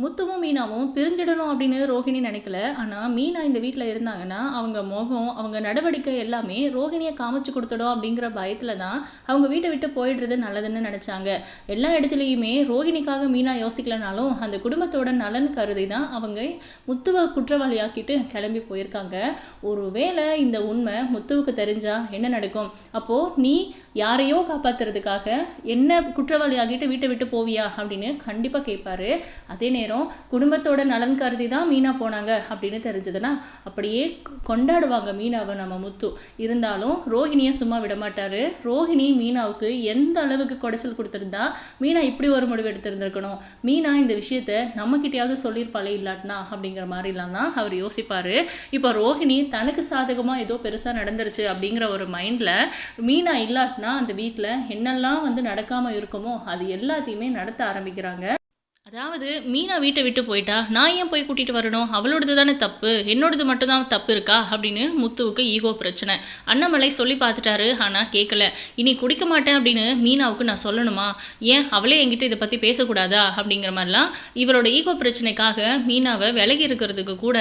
முத்துவும் மீனாவும் பிரிஞ்சிடணும் அப்படின்னு ரோஹிணி நினைக்கல. ஆனால் மீனா இந்த வீட்டில் இருந்தாங்கன்னா அவங்க முகம் அவங்க நடவடிக்கை எல்லாமே ரோஹிணியை காமிச்சு கொடுத்துடும் அப்படிங்கிற பயத்தில் தான் அவங்க வீட்டை விட்டு போயிடுறது நல்லதுன்னு நினச்சாங்க. எல்லா இடத்துலையுமே ரோஹிணிக்காக மீனா யோசிக்கலனாலும் அந்த குடும்பத்தோட நலன் கருதி தான் அவங்க முத்துவை குற்றவாளியாக்கிட்டு கிளம்பி போயிருக்காங்க. ஒருவேளை இந்த உண்மை முத்துவுக்கு தெரிஞ்சா என்ன நடக்கும்? அப்போது நீ யாரையோ காப்பாத்துறதுக்காக என்ன குற்றவாளியாகிட்டு வீட்டை விட்டு போவியா அப்படின்னு கண்டிப்பாக கேட்பாரு அதே நேரம் நேரம் குடும்பத்தோட நலன் கருதி தான் மீனா போனாங்க அப்படின்னு தெரிஞ்சதுன்னா அப்படியே கொண்டாடுவாங்க மீனாவை நம்ம முத்து. இருந்தாலும் ரோஹிணியை சும்மா விட மாட்டாரு ரோஹிணி மீனாவுக்கு எந்த அளவுக்கு குடைச்சல் கொடுத்துருந்தா மீனா இப்படி ஒரு முடிவு எடுத்திருந்திருக்கணும்? மீனா இந்த விஷயத்த நம்மக்கிட்டயாவது சொல்லியிருப்பாளே இல்லாட்டினா அப்படிங்கிற மாதிரிலாம் தான் அவர் யோசிப்பார். இப்போ ரோஹிணி தனக்கு சாதகமாக ஏதோ பெருசாக நடந்துருச்சு அப்படிங்கிற ஒரு மைண்டில் மீனா இல்லாட்டினா அந்த வீட்டில் என்னெல்லாம் வந்து நடக்காமல் இருக்குமோ அது எல்லாத்தையுமே நடத்த ஆரம்பிக்கிறாங்க. அதாவது மீனா வீட்டை விட்டு போயிட்டா நான் ஏன் போய் கூட்டிகிட்டு வரணும்? அவளோடது தானே தப்பு. என்னோடது மட்டும்தான் தப்பு இருக்கா? அப்படின்னு முத்துவுக்கு ஈகோ பிரச்சனை. அண்ணாமலை சொல்லி பார்த்துட்டாரு ஆனால் கேட்கல இனி குடிக்க மாட்டேன் அப்படின்னு மீனாவுக்கு நான் சொல்லணுமா? ஏன் அவளே என்கிட்ட இதை பற்றி பேசக்கூடாதா? அப்படிங்கிற மாதிரிலாம் இவரோட ஈகோ பிரச்சனைக்காக மீனாவை விலகி இருக்கிறதுக்கு கூட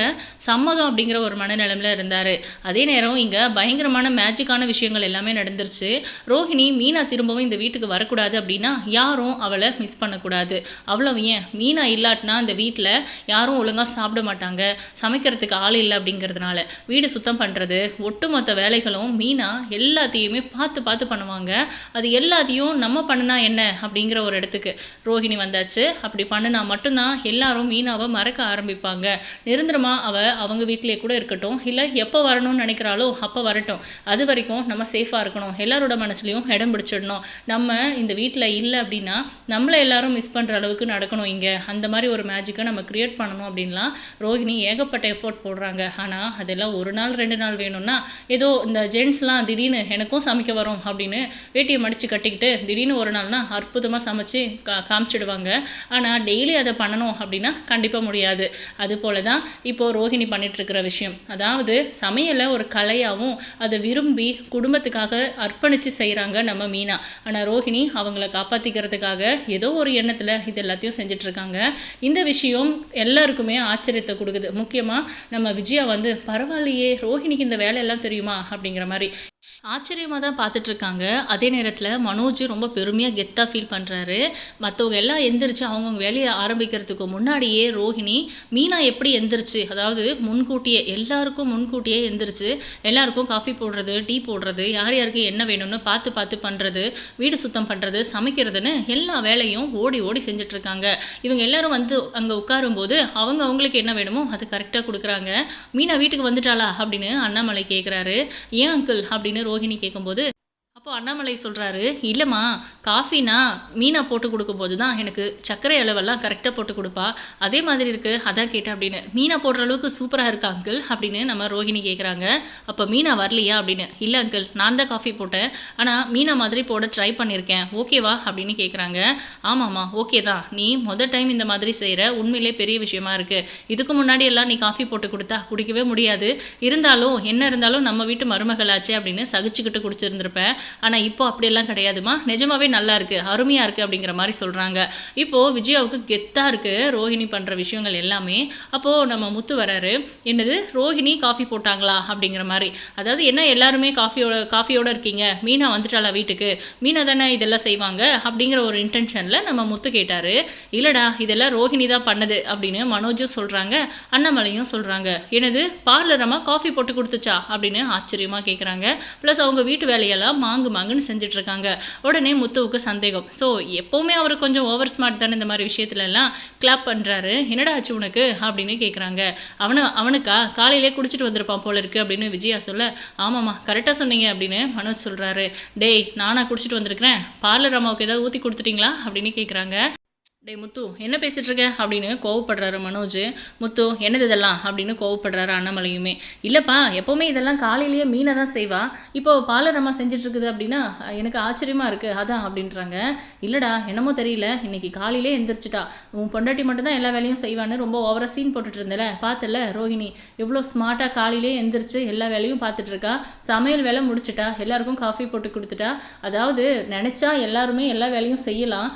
சம்மதம் அப்படிங்கிற ஒரு மனநிலைமையில் இருந்தார். அதே நேரம் இங்கே பயங்கரமான மேஜிக்கான விஷயங்கள் எல்லாமே நடந்துருச்சு. ரோஹிணி மீனா திரும்பவும் இந்த வீட்டுக்கு வரக்கூடாது அப்படின்னா யாரும் அவளை மிஸ் பண்ணக்கூடாது. அவ்வளவு ஏன்? மீனா இல்லாட்டினா இந்த வீட்டில் யாரும் ஒழுங்காக சாப்பிட மாட்டாங்க. சமைக்கிறதுக்கு ஆள் இல்லை அப்படிங்கிறதுனால. வீடு சுத்தம் பண்ணுறது ஒட்டுமொத்த வேலைகளும் மீனா எல்லாத்தையுமே பார்த்து பார்த்து பண்ணுவாங்க. அது எல்லாத்தையும் நம்ம பண்ணுனா என்ன அப்படிங்கிற ஒரு இடத்துக்கு ரோஹிணி வந்தாச்சு. அப்படி பண்ணுனா மட்டும்தான் எல்லாரும் மீனாவை மறக்க ஆரம்பிப்பாங்க. நிரந்தரமாக அவள் அவங்க வீட்டிலே கூட இருக்கட்டும். இல்லை எப்போ வரணும்னு நினைக்கிறாளோ அப்போ வரட்டும். அது வரைக்கும் நம்ம சேஃபாக இருக்கணும். எல்லாரோட மனசுலையும் இடம் பிடிச்சிடணும். நம்ம இந்த வீட்டில் இல்லை அப்படின்னா நம்மளை எல்லாரும் மிஸ் பண்ணுற அளவுக்கு நடக்கணும். வைங்க. அந்த மாதிரி ஒரு மேஜிக்கை நம்ம க்ரியேட் பண்ணணும் அப்படின்லாம் ரோஹிணி ஏகப்பட்ட எஃபோர்ட் போடுறாங்க. ஆனால் அதெல்லாம் ஒரு நாள் ரெண்டு நாள் வேணும்னா ஏதோ இந்த ஜென்ட்ஸ்லாம் திடீர்னு எனக்கும் சமைக்க வரும் அப்படின்னு வேட்டியை மடித்து கட்டிக்கிட்டு திடீர்னு ஒரு நாள்னா அற்புதமாக சமைச்சு கா காமிச்சிடுவாங்க. ஆனால் டெய்லி அதை பண்ணணும் அப்படின்னா கண்டிப்பாக முடியாது. அது போல தான் இப்போது ரோஹிணி பண்ணிகிட்ருக்கிற விஷயம். அதாவது சமையலை ஒரு கலையாகவும் அதை விரும்பி குடும்பத்துக்காக அர்ப்பணித்து செய்கிறாங்க நம்ம மீனா. ஆனால் ரோஹிணி அவங்கள காப்பாற்றிக்கிறதுக்காக ஏதோ ஒரு எண்ணத்தில் இது எல்லாத்தையும் செஞ்சு செஞ்சிட்ருக்காங்க. இந்த விஷயம் எல்லாருக்குமே ஆச்சரியத்தை கொடுக்குது. முக்கியமாக நம்ம விஜயா வந்து பரவாயில்லையே ரோஹிணிக்கு இந்த வேலையெல்லாம் தெரியுமா? அப்படிங்கிற மாதிரி. ஆச்சரியமாக தான் பார்த்துட்ருக்காங்க. அதே நேரத்தில் மனோஜ் ரொம்ப பெருமையாக கெத்தாக ஃபீல் பண்ணுறாரு மற்றவங்க எல்லாம் எந்திரிச்சு அவங்கவுங்க வேலையை ஆரம்பிக்கிறதுக்கு முன்னாடியே ரோஹிணி மீனா எப்படி எந்திரிச்சு? அதாவது முன்கூட்டியே எல்லாருக்கும் முன்கூட்டியே எந்திரிச்சு எல்லாருக்கும் காஃபி போடுறது டீ போடுறது யார் யாருக்கு என்ன வேணும்னு பார்த்து பார்த்து பண்ணுறது வீடு சுத்தம் பண்ணுறது சமைக்கிறதுன்னு எல்லா வேலையும் ஓடி ஓடி செஞ்சிட்ருக்காங்க. இவங்க எல்லாரும் வந்து அங்கே உட்காரும்போது அவங்க அவங்களுக்கு என்ன வேணுமோ அது கரெக்டாக கொடுக்குறாங்க. மீனா வீட்டுக்கு வந்துட்டாளா அப்படின்னு அண்ணாமலை கேட்குறாரு ஏன் அங்கிள் அப்படின்னு ரோஹிணி கேட்கும்போது அப்போ அண்ணாமலை சொல்கிறாரு இல்லைம்மா காஃபினா மீனா போட்டு கொடுக்கும்போது தான் எனக்கு சர்க்கரை அளவெல்லாம் கரெக்டாக போட்டு கொடுப்பா. அதே மாதிரி இருக்குது அதான் கேட்டேன் அப்படின்னு. மீனா போடுற அளவுக்கு சூப்பராக இருக்கா அங்கிள் அப்படின்னு நம்ம ரோஹிணி கேட்குறாங்க அப்போ மீனா வரலையா? அப்படின்னு. இல்லை அங்கிள் நான் தான் காஃபி போட்டேன். ஆனால் மீனா மாதிரி போட ட்ரை பண்ணியிருக்கேன் ஓகேவா அப்படின்னு கேட்குறாங்க ஆமாம்மா ஓகே தான். நீ மொதல் டைம் இந்த மாதிரி செய்கிற உண்மையிலே பெரிய விஷயமா இருக்குது இதுக்கு முன்னாடி எல்லாம் நீ காஃபி போட்டு கொடுத்தா குடிக்கவே முடியாது. இருந்தாலும் என்ன இருந்தாலும் நம்ம வீட்டு மருமகளாச்சே அப்படின்னு சகிச்சுக்கிட்டு குடிச்சிருந்திருப்பேன் ஆனால் இப்போ அப்படியெல்லாம் கிடையாதுமா. நிஜமாவே நல்லா இருக்குது அருமையாக இருக்குது அப்படிங்கிற மாதிரி சொல்கிறாங்க இப்போது விஜயாவுக்கு கெத்தாக இருக்குது ரோஹிணி பண்ணுற விஷயங்கள் எல்லாமே. அப்போது நம்ம முத்து வராரு என்னது ரோஹிணி காஃபி போட்டாங்களா அப்படிங்கிற மாதிரி. அதாவது என்ன எல்லாருமே காஃபியோட காஃபியோடு இருக்கீங்க மீனா வந்துட்டாளா வீட்டுக்கு மீனா தானே இதெல்லாம் செய்வாங்க அப்படிங்கிற ஒரு இன்டென்ஷனில் நம்ம முத்து கேட்டார். இல்லைடா இதெல்லாம் ரோஹிணி தான் பண்ணது அப்படின்னு மனோஜும் சொல்கிறாங்க அண்ணாமலையும் சொல்கிறாங்க என்னது பார்லரமாக காஃபி போட்டு கொடுத்துச்சா அப்படின்னு ஆச்சரியமாக கேட்குறாங்க ப்ளஸ் அவங்க வீட்டு வேலையெல்லாம் மாங்க மாங்குன்னு செஞ்சுட்டு இருக்காங்க உடனே முத்துவுக்கு சந்தேகம். ஸோ எப்போவுமே அவர் கொஞ்சம் ஓவர் ஸ்மார்ட் தானே இந்த மாதிரி விஷயத்துலலாம் கிளாப் பண்ணுறாரு என்னடா ஆச்சு உனக்கு? அப்படின்னு கேட்குறாங்க அவனு அவனுக்கா? காலையிலே குடிச்சிட்டு வந்திருப்பான் போல இருக்கு அப்படின்னு விஜயா சொல்ல ஆமாம்மா கரெக்டாக சொன்னீங்க அப்படின்னு மனோஜ் சொல்கிறாரு டேய் நானா குடிச்சிட்டு வந்திருக்கிறேன். பார்லர் அம்மாவுக்கு ஏதாவது ஊற்றி கொடுத்துட்டீங்களா? அப்படின்னு கேட்குறாங்க டே முத்து என்ன பேசிகிட்டு இருக்க அப்படின்னு கோவப்படுறாரு மனோஜ். முத்து என்னது இதெல்லாம்? அப்படின்னு கோவப்படுறாரு அண்ணாமலையுமே. இல்லைப்பா எப்போவுமே இதெல்லாம் காலையிலேயே மீனை தான் செய்வா. இப்போ பாலரம்மா செஞ்சிட்ருக்குது அப்படின்னா எனக்கு ஆச்சரியமாக இருக்குது அதான் அப்படின்றாங்க. இல்லைடா என்னமோ தெரியல. இன்னைக்கு காலையிலே எந்திரிச்சிட்டா. உன் பொண்டாட்டி மட்டும்தான் எல்லா வேலையும் செய்வான்னு ரொம்ப ஓவராக சீன் போட்டுட்டு இருந்தல பார்த்தல ரோஹிணி எவ்வளோ ஸ்மார்ட்டாக காலையிலே எந்திரிச்சு எல்லா வேலையும் பார்த்துட்டு இருக்கா சமையல் வேலை முடிச்சிட்டா. எல்லாருக்கும் காஃபி போட்டு கொடுத்துட்டா. அதாவது நினச்சா எல்லாருமே எல்லா வேலையும் செய்யலாம்.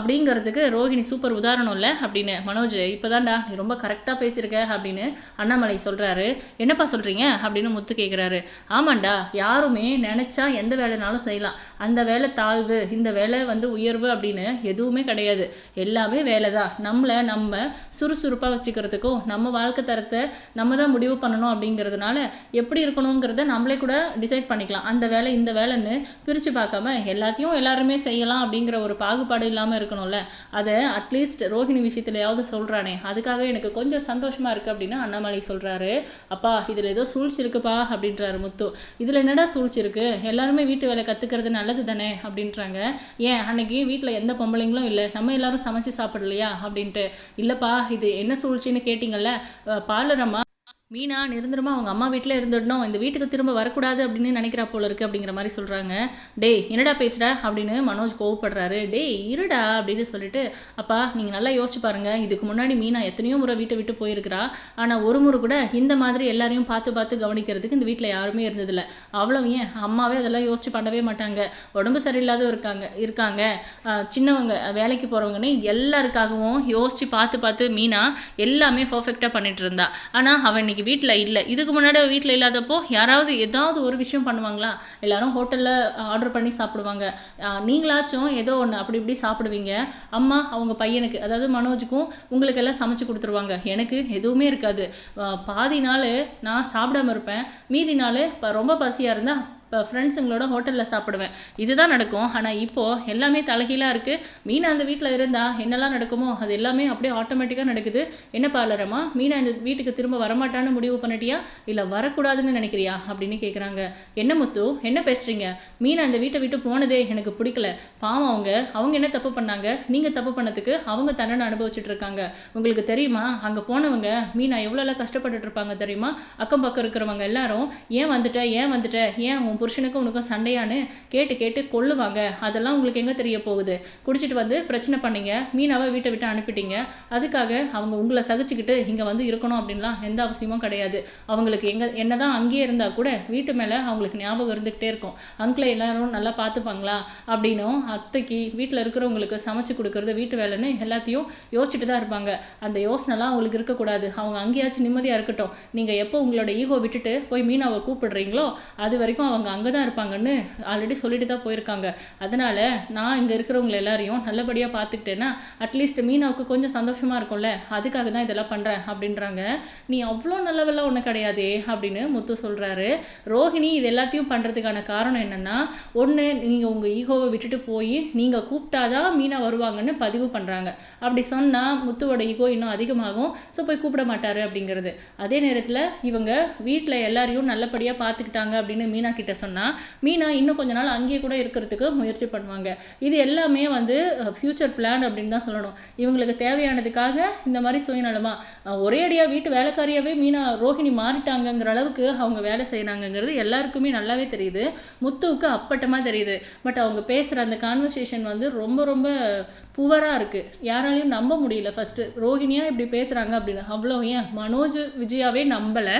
அப்படிங்கிறதுக்கு ரோ ரோஹிணி சூப்பர் உதாரணம் இல்லை அப்படின்னு மனோஜ் இப்போதான்டா நீ ரொம்ப கரெக்டாக பேசியிருக்க அப்படின்னு அண்ணாமலை சொல்கிறாரு என்னப்பா சொல்கிறீங்க அப்படின்னு முத்து கேட்குறாரு ஆமாண்டா யாருமே நினச்சா எந்த வேலைனாலும் செய்யலாம். அந்த வேலை தாழ்வு இந்த வேலை வந்து உயர்வு அப்படின்னு எதுவுமே கிடையாது. எல்லாமே வேலை தான் நம்மளை நம்ம சுறுசுறுப்பாக வச்சுக்கிறதுக்கும் நம்ம வாழ்க்கை தரத்தை நம்ம தான் முடிவு பண்ணணும் அப்படிங்கிறதுனால எப்படி இருக்கணுங்கிறத நம்மளே கூட டிசைட் பண்ணிக்கலாம். அந்த வேலை இந்த வேலைன்னு பிரித்து பார்க்காம எல்லாத்தையும் எல்லாருமே செய்யலாம் அப்படிங்கிற ஒரு பாகுபாடு இல்லாமல் இருக்கணும்ல. அதை அட்லீஸ்ட் ரோஹிணி விஷயத்துலையாவது சொல்கிறானே அதுக்காக எனக்கு கொஞ்சம் சந்தோஷமாக இருக்குது அப்படின்னு அண்ணாமலை சொல்கிறாரு அப்பா இதில் ஏதோ சூழ்ச்சி இருக்குப்பா அப்படின்றாரு முத்து. இதில் என்னடா சூழ்ச்சி இருக்கு எல்லாருமே வீட்டு வேலை கற்றுக்கிறது நல்லது தானே அப்படின்றாங்க. ஏன்? அன்னைக்கு வீட்டில் எந்த பொம்பளைங்களும் இல்லை. நம்ம எல்லாரும் சமைச்சு சாப்பிடலையா அப்படின்ட்டு. இல்லைப்பா இது என்ன சூழ்ச்சின்னு கேட்டிங்கல்ல? அஹ் பார்லரம்மா மீனா நிரந்தரமாக அவங்க அம்மா வீட்டில் இருந்துடணும். இந்த வீட்டுக்கு திரும்ப வரக்கூடாது அப்படின்னு நினைக்கிறா போல இருக்கு அப்படிங்கிற மாதிரி சொல்கிறாங்க டேய் என்னடா பேசுகிற அப்படின்னு மனோஜ் கோவப்படுறாரு. டேய் இருடா அப்படின்னு சொல்லிட்டு அப்பா நீங்கள் நல்லா யோசிச்சு பாருங்கள் இதுக்கு முன்னாடி மீனா எத்தனையோ முறை வீட்டை விட்டு போயிருக்கிறா. ஆனால் ஒரு முறை கூட இந்த மாதிரி எல்லாரையும் பார்த்து பார்த்து கவனிக்கிறதுக்கு இந்த வீட்டில் யாருமே இருந்ததில்ல. அவ்வளோ ஏன் அம்மாவே அதெல்லாம் யோசிச்சு பண்ணவே மாட்டாங்க. உடம்பு சரியில்லாத இருக்காங்க இருக்காங்க. சின்னவங்க வேலைக்கு போகிறவங்கன்னு எல்லாருக்காகவும் யோசிச்சு பார்த்து பார்த்து மீனா எல்லாமே பர்ஃபெக்டாக பண்ணிட்டு இருந்தா. ஆனால் அவன் அன்றைக்கி வீட்டில் இல்லை. இதுக்கு முன்னாடி வீட்டில் இல்லாதப்போ யாராவது ஏதாவது ஒரு விஷயம் பண்ணுவாங்களா? எல்லாரும் ஹோட்டலில் ஆர்டர் பண்ணி சாப்பிடுவாங்க. நீங்களாச்சும் ஏதோ ஒன்று அப்படி இப்படி சாப்பிடுவீங்க. அம்மா அவங்க பையனுக்கு அதாவது மனோஜுக்கும் உங்களுக்கெல்லாம் சமைச்சு கொடுத்துருவாங்க. எனக்கு எதுவுமே இருக்காது. பாதி நாள் நான் சாப்பிடாம இருப்பேன். மீதி நாள் இப்போ ரொம்ப பசியாக இருந்தால் இப்போ ஃப்ரெண்ட்ஸுங்களோட ஹோட்டலில் சாப்பிடுவேன். இதுதான் நடக்கும். ஆனால் இப்போது எல்லாமே தலைகீழாக இருக்குது மீனா அந்த வீட்டில் இருந்தால் என்னெல்லாம் நடக்குமோ அது எல்லாமே அப்படியே ஆட்டோமேட்டிக்காக நடக்குது. என்ன பார்லரம்மா மீனா இந்த வீட்டுக்கு திரும்ப வரமாட்டான்னு முடிவு பண்ணிட்டியா? இல்லை வரக்கூடாதுன்னு நினைக்கிறியா? அப்படின்னு கேட்குறாங்க என்ன முத்து? என்ன பேசுகிறீங்க மீனா இந்த வீட்டை விட்டு போனதே எனக்கு பிடிக்கல. பாவம் அவங்க. அவங்க என்ன தப்பு பண்ணாங்க? நீங்கள் தப்பு பண்ணதுக்கு அவங்க தண்டனை அனுபவிச்சுட்டு இருக்காங்க. உங்களுக்கு தெரியுமா? அங்கே போனவங்க மீனா எவ்வளோலாம் கஷ்டப்பட்டுட்டு இருப்பாங்க தெரியுமா? அக்கம் பக்கம் இருக்கிறவங்க எல்லாரும் ஏன் வந்துட்ட? ஏன் வந்துட்ட? ஏன் உன் புருஷனுக்கும் உனக்கும் சண்டையான்னு கேட்டு கேட்டு கொல்லுவாங்க அதெல்லாம் உங்களுக்கு எங்கே தெரிய போகுது? குடிச்சிட்டு வந்து பிரச்சனை பண்ணீங்க. மீனாவை வீட்டை விட்டு அனுப்பிட்டீங்க. அதுக்காக அவங்க உங்களை சகிச்சுக்கிட்டு இங்கே வந்து இருக்கணும் அப்படின்லாம் எந்த அவசியமும் கிடையாது. அவங்களுக்கு எங்கள் என்ன தான் அங்கேயே இருந்தால் கூட வீட்டு மேலே அவங்களுக்கு ஞாபகம் இருந்துக்கிட்டே இருக்கும். அங்கிளை எல்லாரும் நல்லா பார்த்துப்பாங்களா? அப்படின்னும் அத்தைக்கு வீட்டில் இருக்கிறவங்களுக்கு சமைச்சு கொடுக்கறது வீட்டு வேலைன்னு எல்லாத்தையும் யோசிச்சுட்டு தான் இருப்பாங்க. அந்த யோசனைலாம் அவங்களுக்கு இருக்கக்கூடாது. அவங்க அங்கேயாச்சும் நிம்மதியாக இருக்கட்டும். நீங்கள் எப்போ உங்களோட ஈகோ விட்டுட்டு போய் மீனாவை கூப்பிடுறீங்களோ அது வரைக்கும் அவங்க அங்கே தான் இருப்பாங்கன்னு ஆல்ரெடி சொல்லிட்டு தான் போயிருக்காங்க. அதனால நான் இங்கே இருக்கிறவங்க எல்லாரையும் நல்லபடியாக பார்த்துக்கிட்டேன்னா அட்லீஸ்ட் மீனாவுக்கு கொஞ்சம் சந்தோஷமாக இருக்கும்ல? அதுக்காக தான் இதெல்லாம் பண்ணுறேன் அப்படின்றாங்க. நீ அவ்வளோ நல்லவெல்லாம் ஒன்றும் கிடையாதே அப்படின்னு முத்து சொல்கிறாரு ரோஹிணி இது எல்லாத்தையும் பண்ணுறதுக்கான காரணம் என்னன்னா ஒன்று நீங்கள் உங்கள் ஈகோவை விட்டுட்டு போய் நீங்கள் கூப்பிட்டாதான் மீனா வருவாங்கன்னு பதிவு பண்ணுறாங்க அப்படி சொன்னால் முத்துவோட ஈகோ இன்னும் அதிகமாகும். ஸோ போய் கூப்பிட மாட்டார் அப்படிங்கிறது. அதே நேரத்தில் இவங்க வீட்டில் எல்லாரையும் நல்லபடியாக பார்த்துக்கிட்டாங்க அப்படின்னு மீனா கிட்ட சொன்னால் மீனா இன்னும் கொஞ்ச நாள் அங்கேயே கூட இருக்கிறதுக்கு முயற்சி பண்ணுவாங்க. இது எல்லாமே வந்து ஃப்யூச்சர் பிளான் அப்படின்னு தான் சொல்லணும். இவங்களுக்கு தேவையானதுக்காக இந்த மாதிரி சுயநலமா ஒரே அடியாக வீட்டு வேலைக்காரியாவே மீனா ரோஹிணி மாறிட்டாங்கங்கிற அளவுக்கு அவங்க வேலை செய்கிறாங்கங்கிறது எல்லாருக்குமே நல்லாவே தெரியுது. முத்துவுக்கு அப்பட்டமாக தெரியுது. பட் அவங்க பேசுகிற அந்த கான்வர்சேஷன் வந்து ரொம்ப ரொம்ப புவராக இருக்குது யாராலையும் நம்ப முடியல ஃபஸ்ட்டு ரோஹிணியாக இப்படி பேசுகிறாங்க அப்படின்னு. அவ்வளோ ஏன்? மனோஜ் விஜயாவே நம்பலை.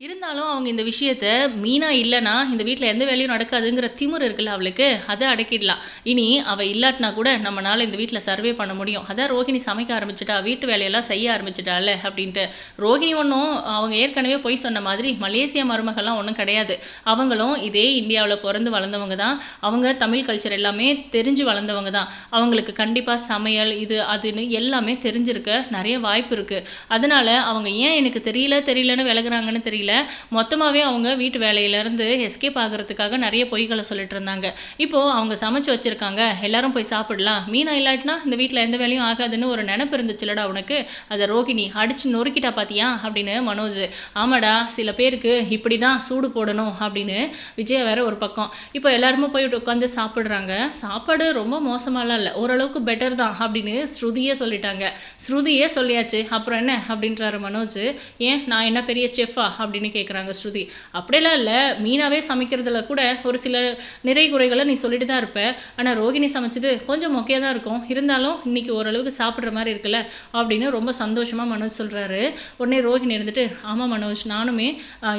இருந்தாலும் அவங்க இந்த விஷயத்த மீனா இல்லைன்னா இந்த வீட்டில் எந்த வேலையும் நடக்காதுங்கிற திமிரு இருக்குல்ல அவளுக்கு அதை அடக்கிடலாம். இனி அவள் இல்லாட்டினா கூட நம்மளால் இந்த வீட்டில் சர்வே பண்ண முடியும். அதான் ரோஹிணி சமைக்க ஆரம்பிச்சிட்டா வீட்டு வேலையெல்லாம் செய்ய ஆரம்பிச்சிட்டால அப்படின்ட்டு. ரோஹிணி ஒன்றும் அவங்க ஏற்கனவே போய் சொன்ன மாதிரி மலேசியா மருமகள்லாம் ஒன்றும் கிடையாது. அவங்களும் இதே இந்தியாவில் பிறந்து வளர்ந்தவங்க தான். அவங்க தமிழ் கல்ச்சர் எல்லாமே தெரிஞ்சு வளர்ந்தவங்க தான். அவங்களுக்கு கண்டிப்பாக சமையல் இது அதுன்னு எல்லாமே தெரிஞ்சிருக்க நிறைய வாய்ப்பு இருக்குது அதனால் அவங்க ஏன் எனக்கு தெரியல தெரியலன்னு விலகுறாங்கன்னு தெரியல. தெரியல. மொத்தமாகவே அவங்க வீட்டு வேலையிலேருந்து எஸ்கேப் ஆகிறதுக்காக நிறைய பொய்களை சொல்லிட்டு இருந்தாங்க. இப்போது அவங்க சமைச்சு வச்சுருக்காங்க. எல்லாரும் போய் சாப்பிடலாம். மீனா இல்லாட்டினா இந்த வீட்டில் எந்த வேலையும் ஆகாதுன்னு ஒரு நினப்பு இருந்துச்சுலடா உனக்கு. அதை ரோகிணி அடிச்சு நொறுக்கிட்டா பார்த்தியா அப்படின்னு மனோஜ். ஆமாடா சில பேருக்கு இப்படி தான் சூடு போடணும் அப்படின்னு விஜய வேற ஒரு பக்கம். இப்போ எல்லாருமே போய் உட்காந்து சாப்பிட்றாங்க. சாப்பாடு ரொம்ப மோசமாலாம் இல்லை. ஓரளவுக்கு பெட்டர் தான் அப்படின்னு ஸ்ருதியே சொல்லிட்டாங்க. ஸ்ருதியே சொல்லியாச்சு. அப்புறம் என்ன? அப்படின்றாரு மனோஜ். ஏன்? நான் என்ன பெரிய செஃப்பா அப்படின்னு அப்படின்னு கேட்குறாங்க ஸ்ருதி. அப்படிலாம் இல்லை மீனாவே சமைக்கிறதுல கூட ஒரு சில நிறை குறைகளை நீ சொல்லிட்டு தான் இருப்ப. ஆனால் ரோகிணி சமைச்சது கொஞ்சம் மொக்கையாக தான் இருக்கும். இருந்தாலும் இன்னைக்கு ஓரளவுக்கு சாப்பிட்ற மாதிரி இருக்குல்ல அப்படின்னு ரொம்ப சந்தோஷமாக மனோஜ் சொல்கிறாரு உடனே ரோகிணி இருந்துட்டு ஆமாம் மனோஜ் நானுமே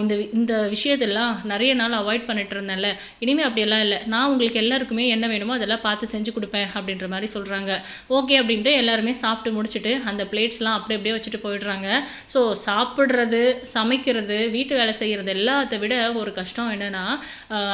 இந்த இந்த விஷயத்தெல்லாம் நிறைய நாள் அவாய்ட் பண்ணிட்டு இருந்தேன்ல. இனிமேல் அப்படியெல்லாம் இல்லை. நான் உங்களுக்கு எல்லாருக்குமே என்ன வேணுமோ அதெல்லாம் பார்த்து செஞ்சு கொடுப்பேன். அப்படின்ற மாதிரி சொல்கிறாங்க ஓகே அப்படின்ட்டு எல்லாருமே சாப்பிட்டு முடிச்சுட்டு அந்த பிளேட்ஸ்லாம் அப்படி அப்படியே வச்சுட்டு போயிடுறாங்க. ஸோ சாப்பிட்றது சமைக்கிறது வீட்டு வேலை செய்கிறது எல்லாத்த விட ஒரு கஷ்டம் என்னென்னா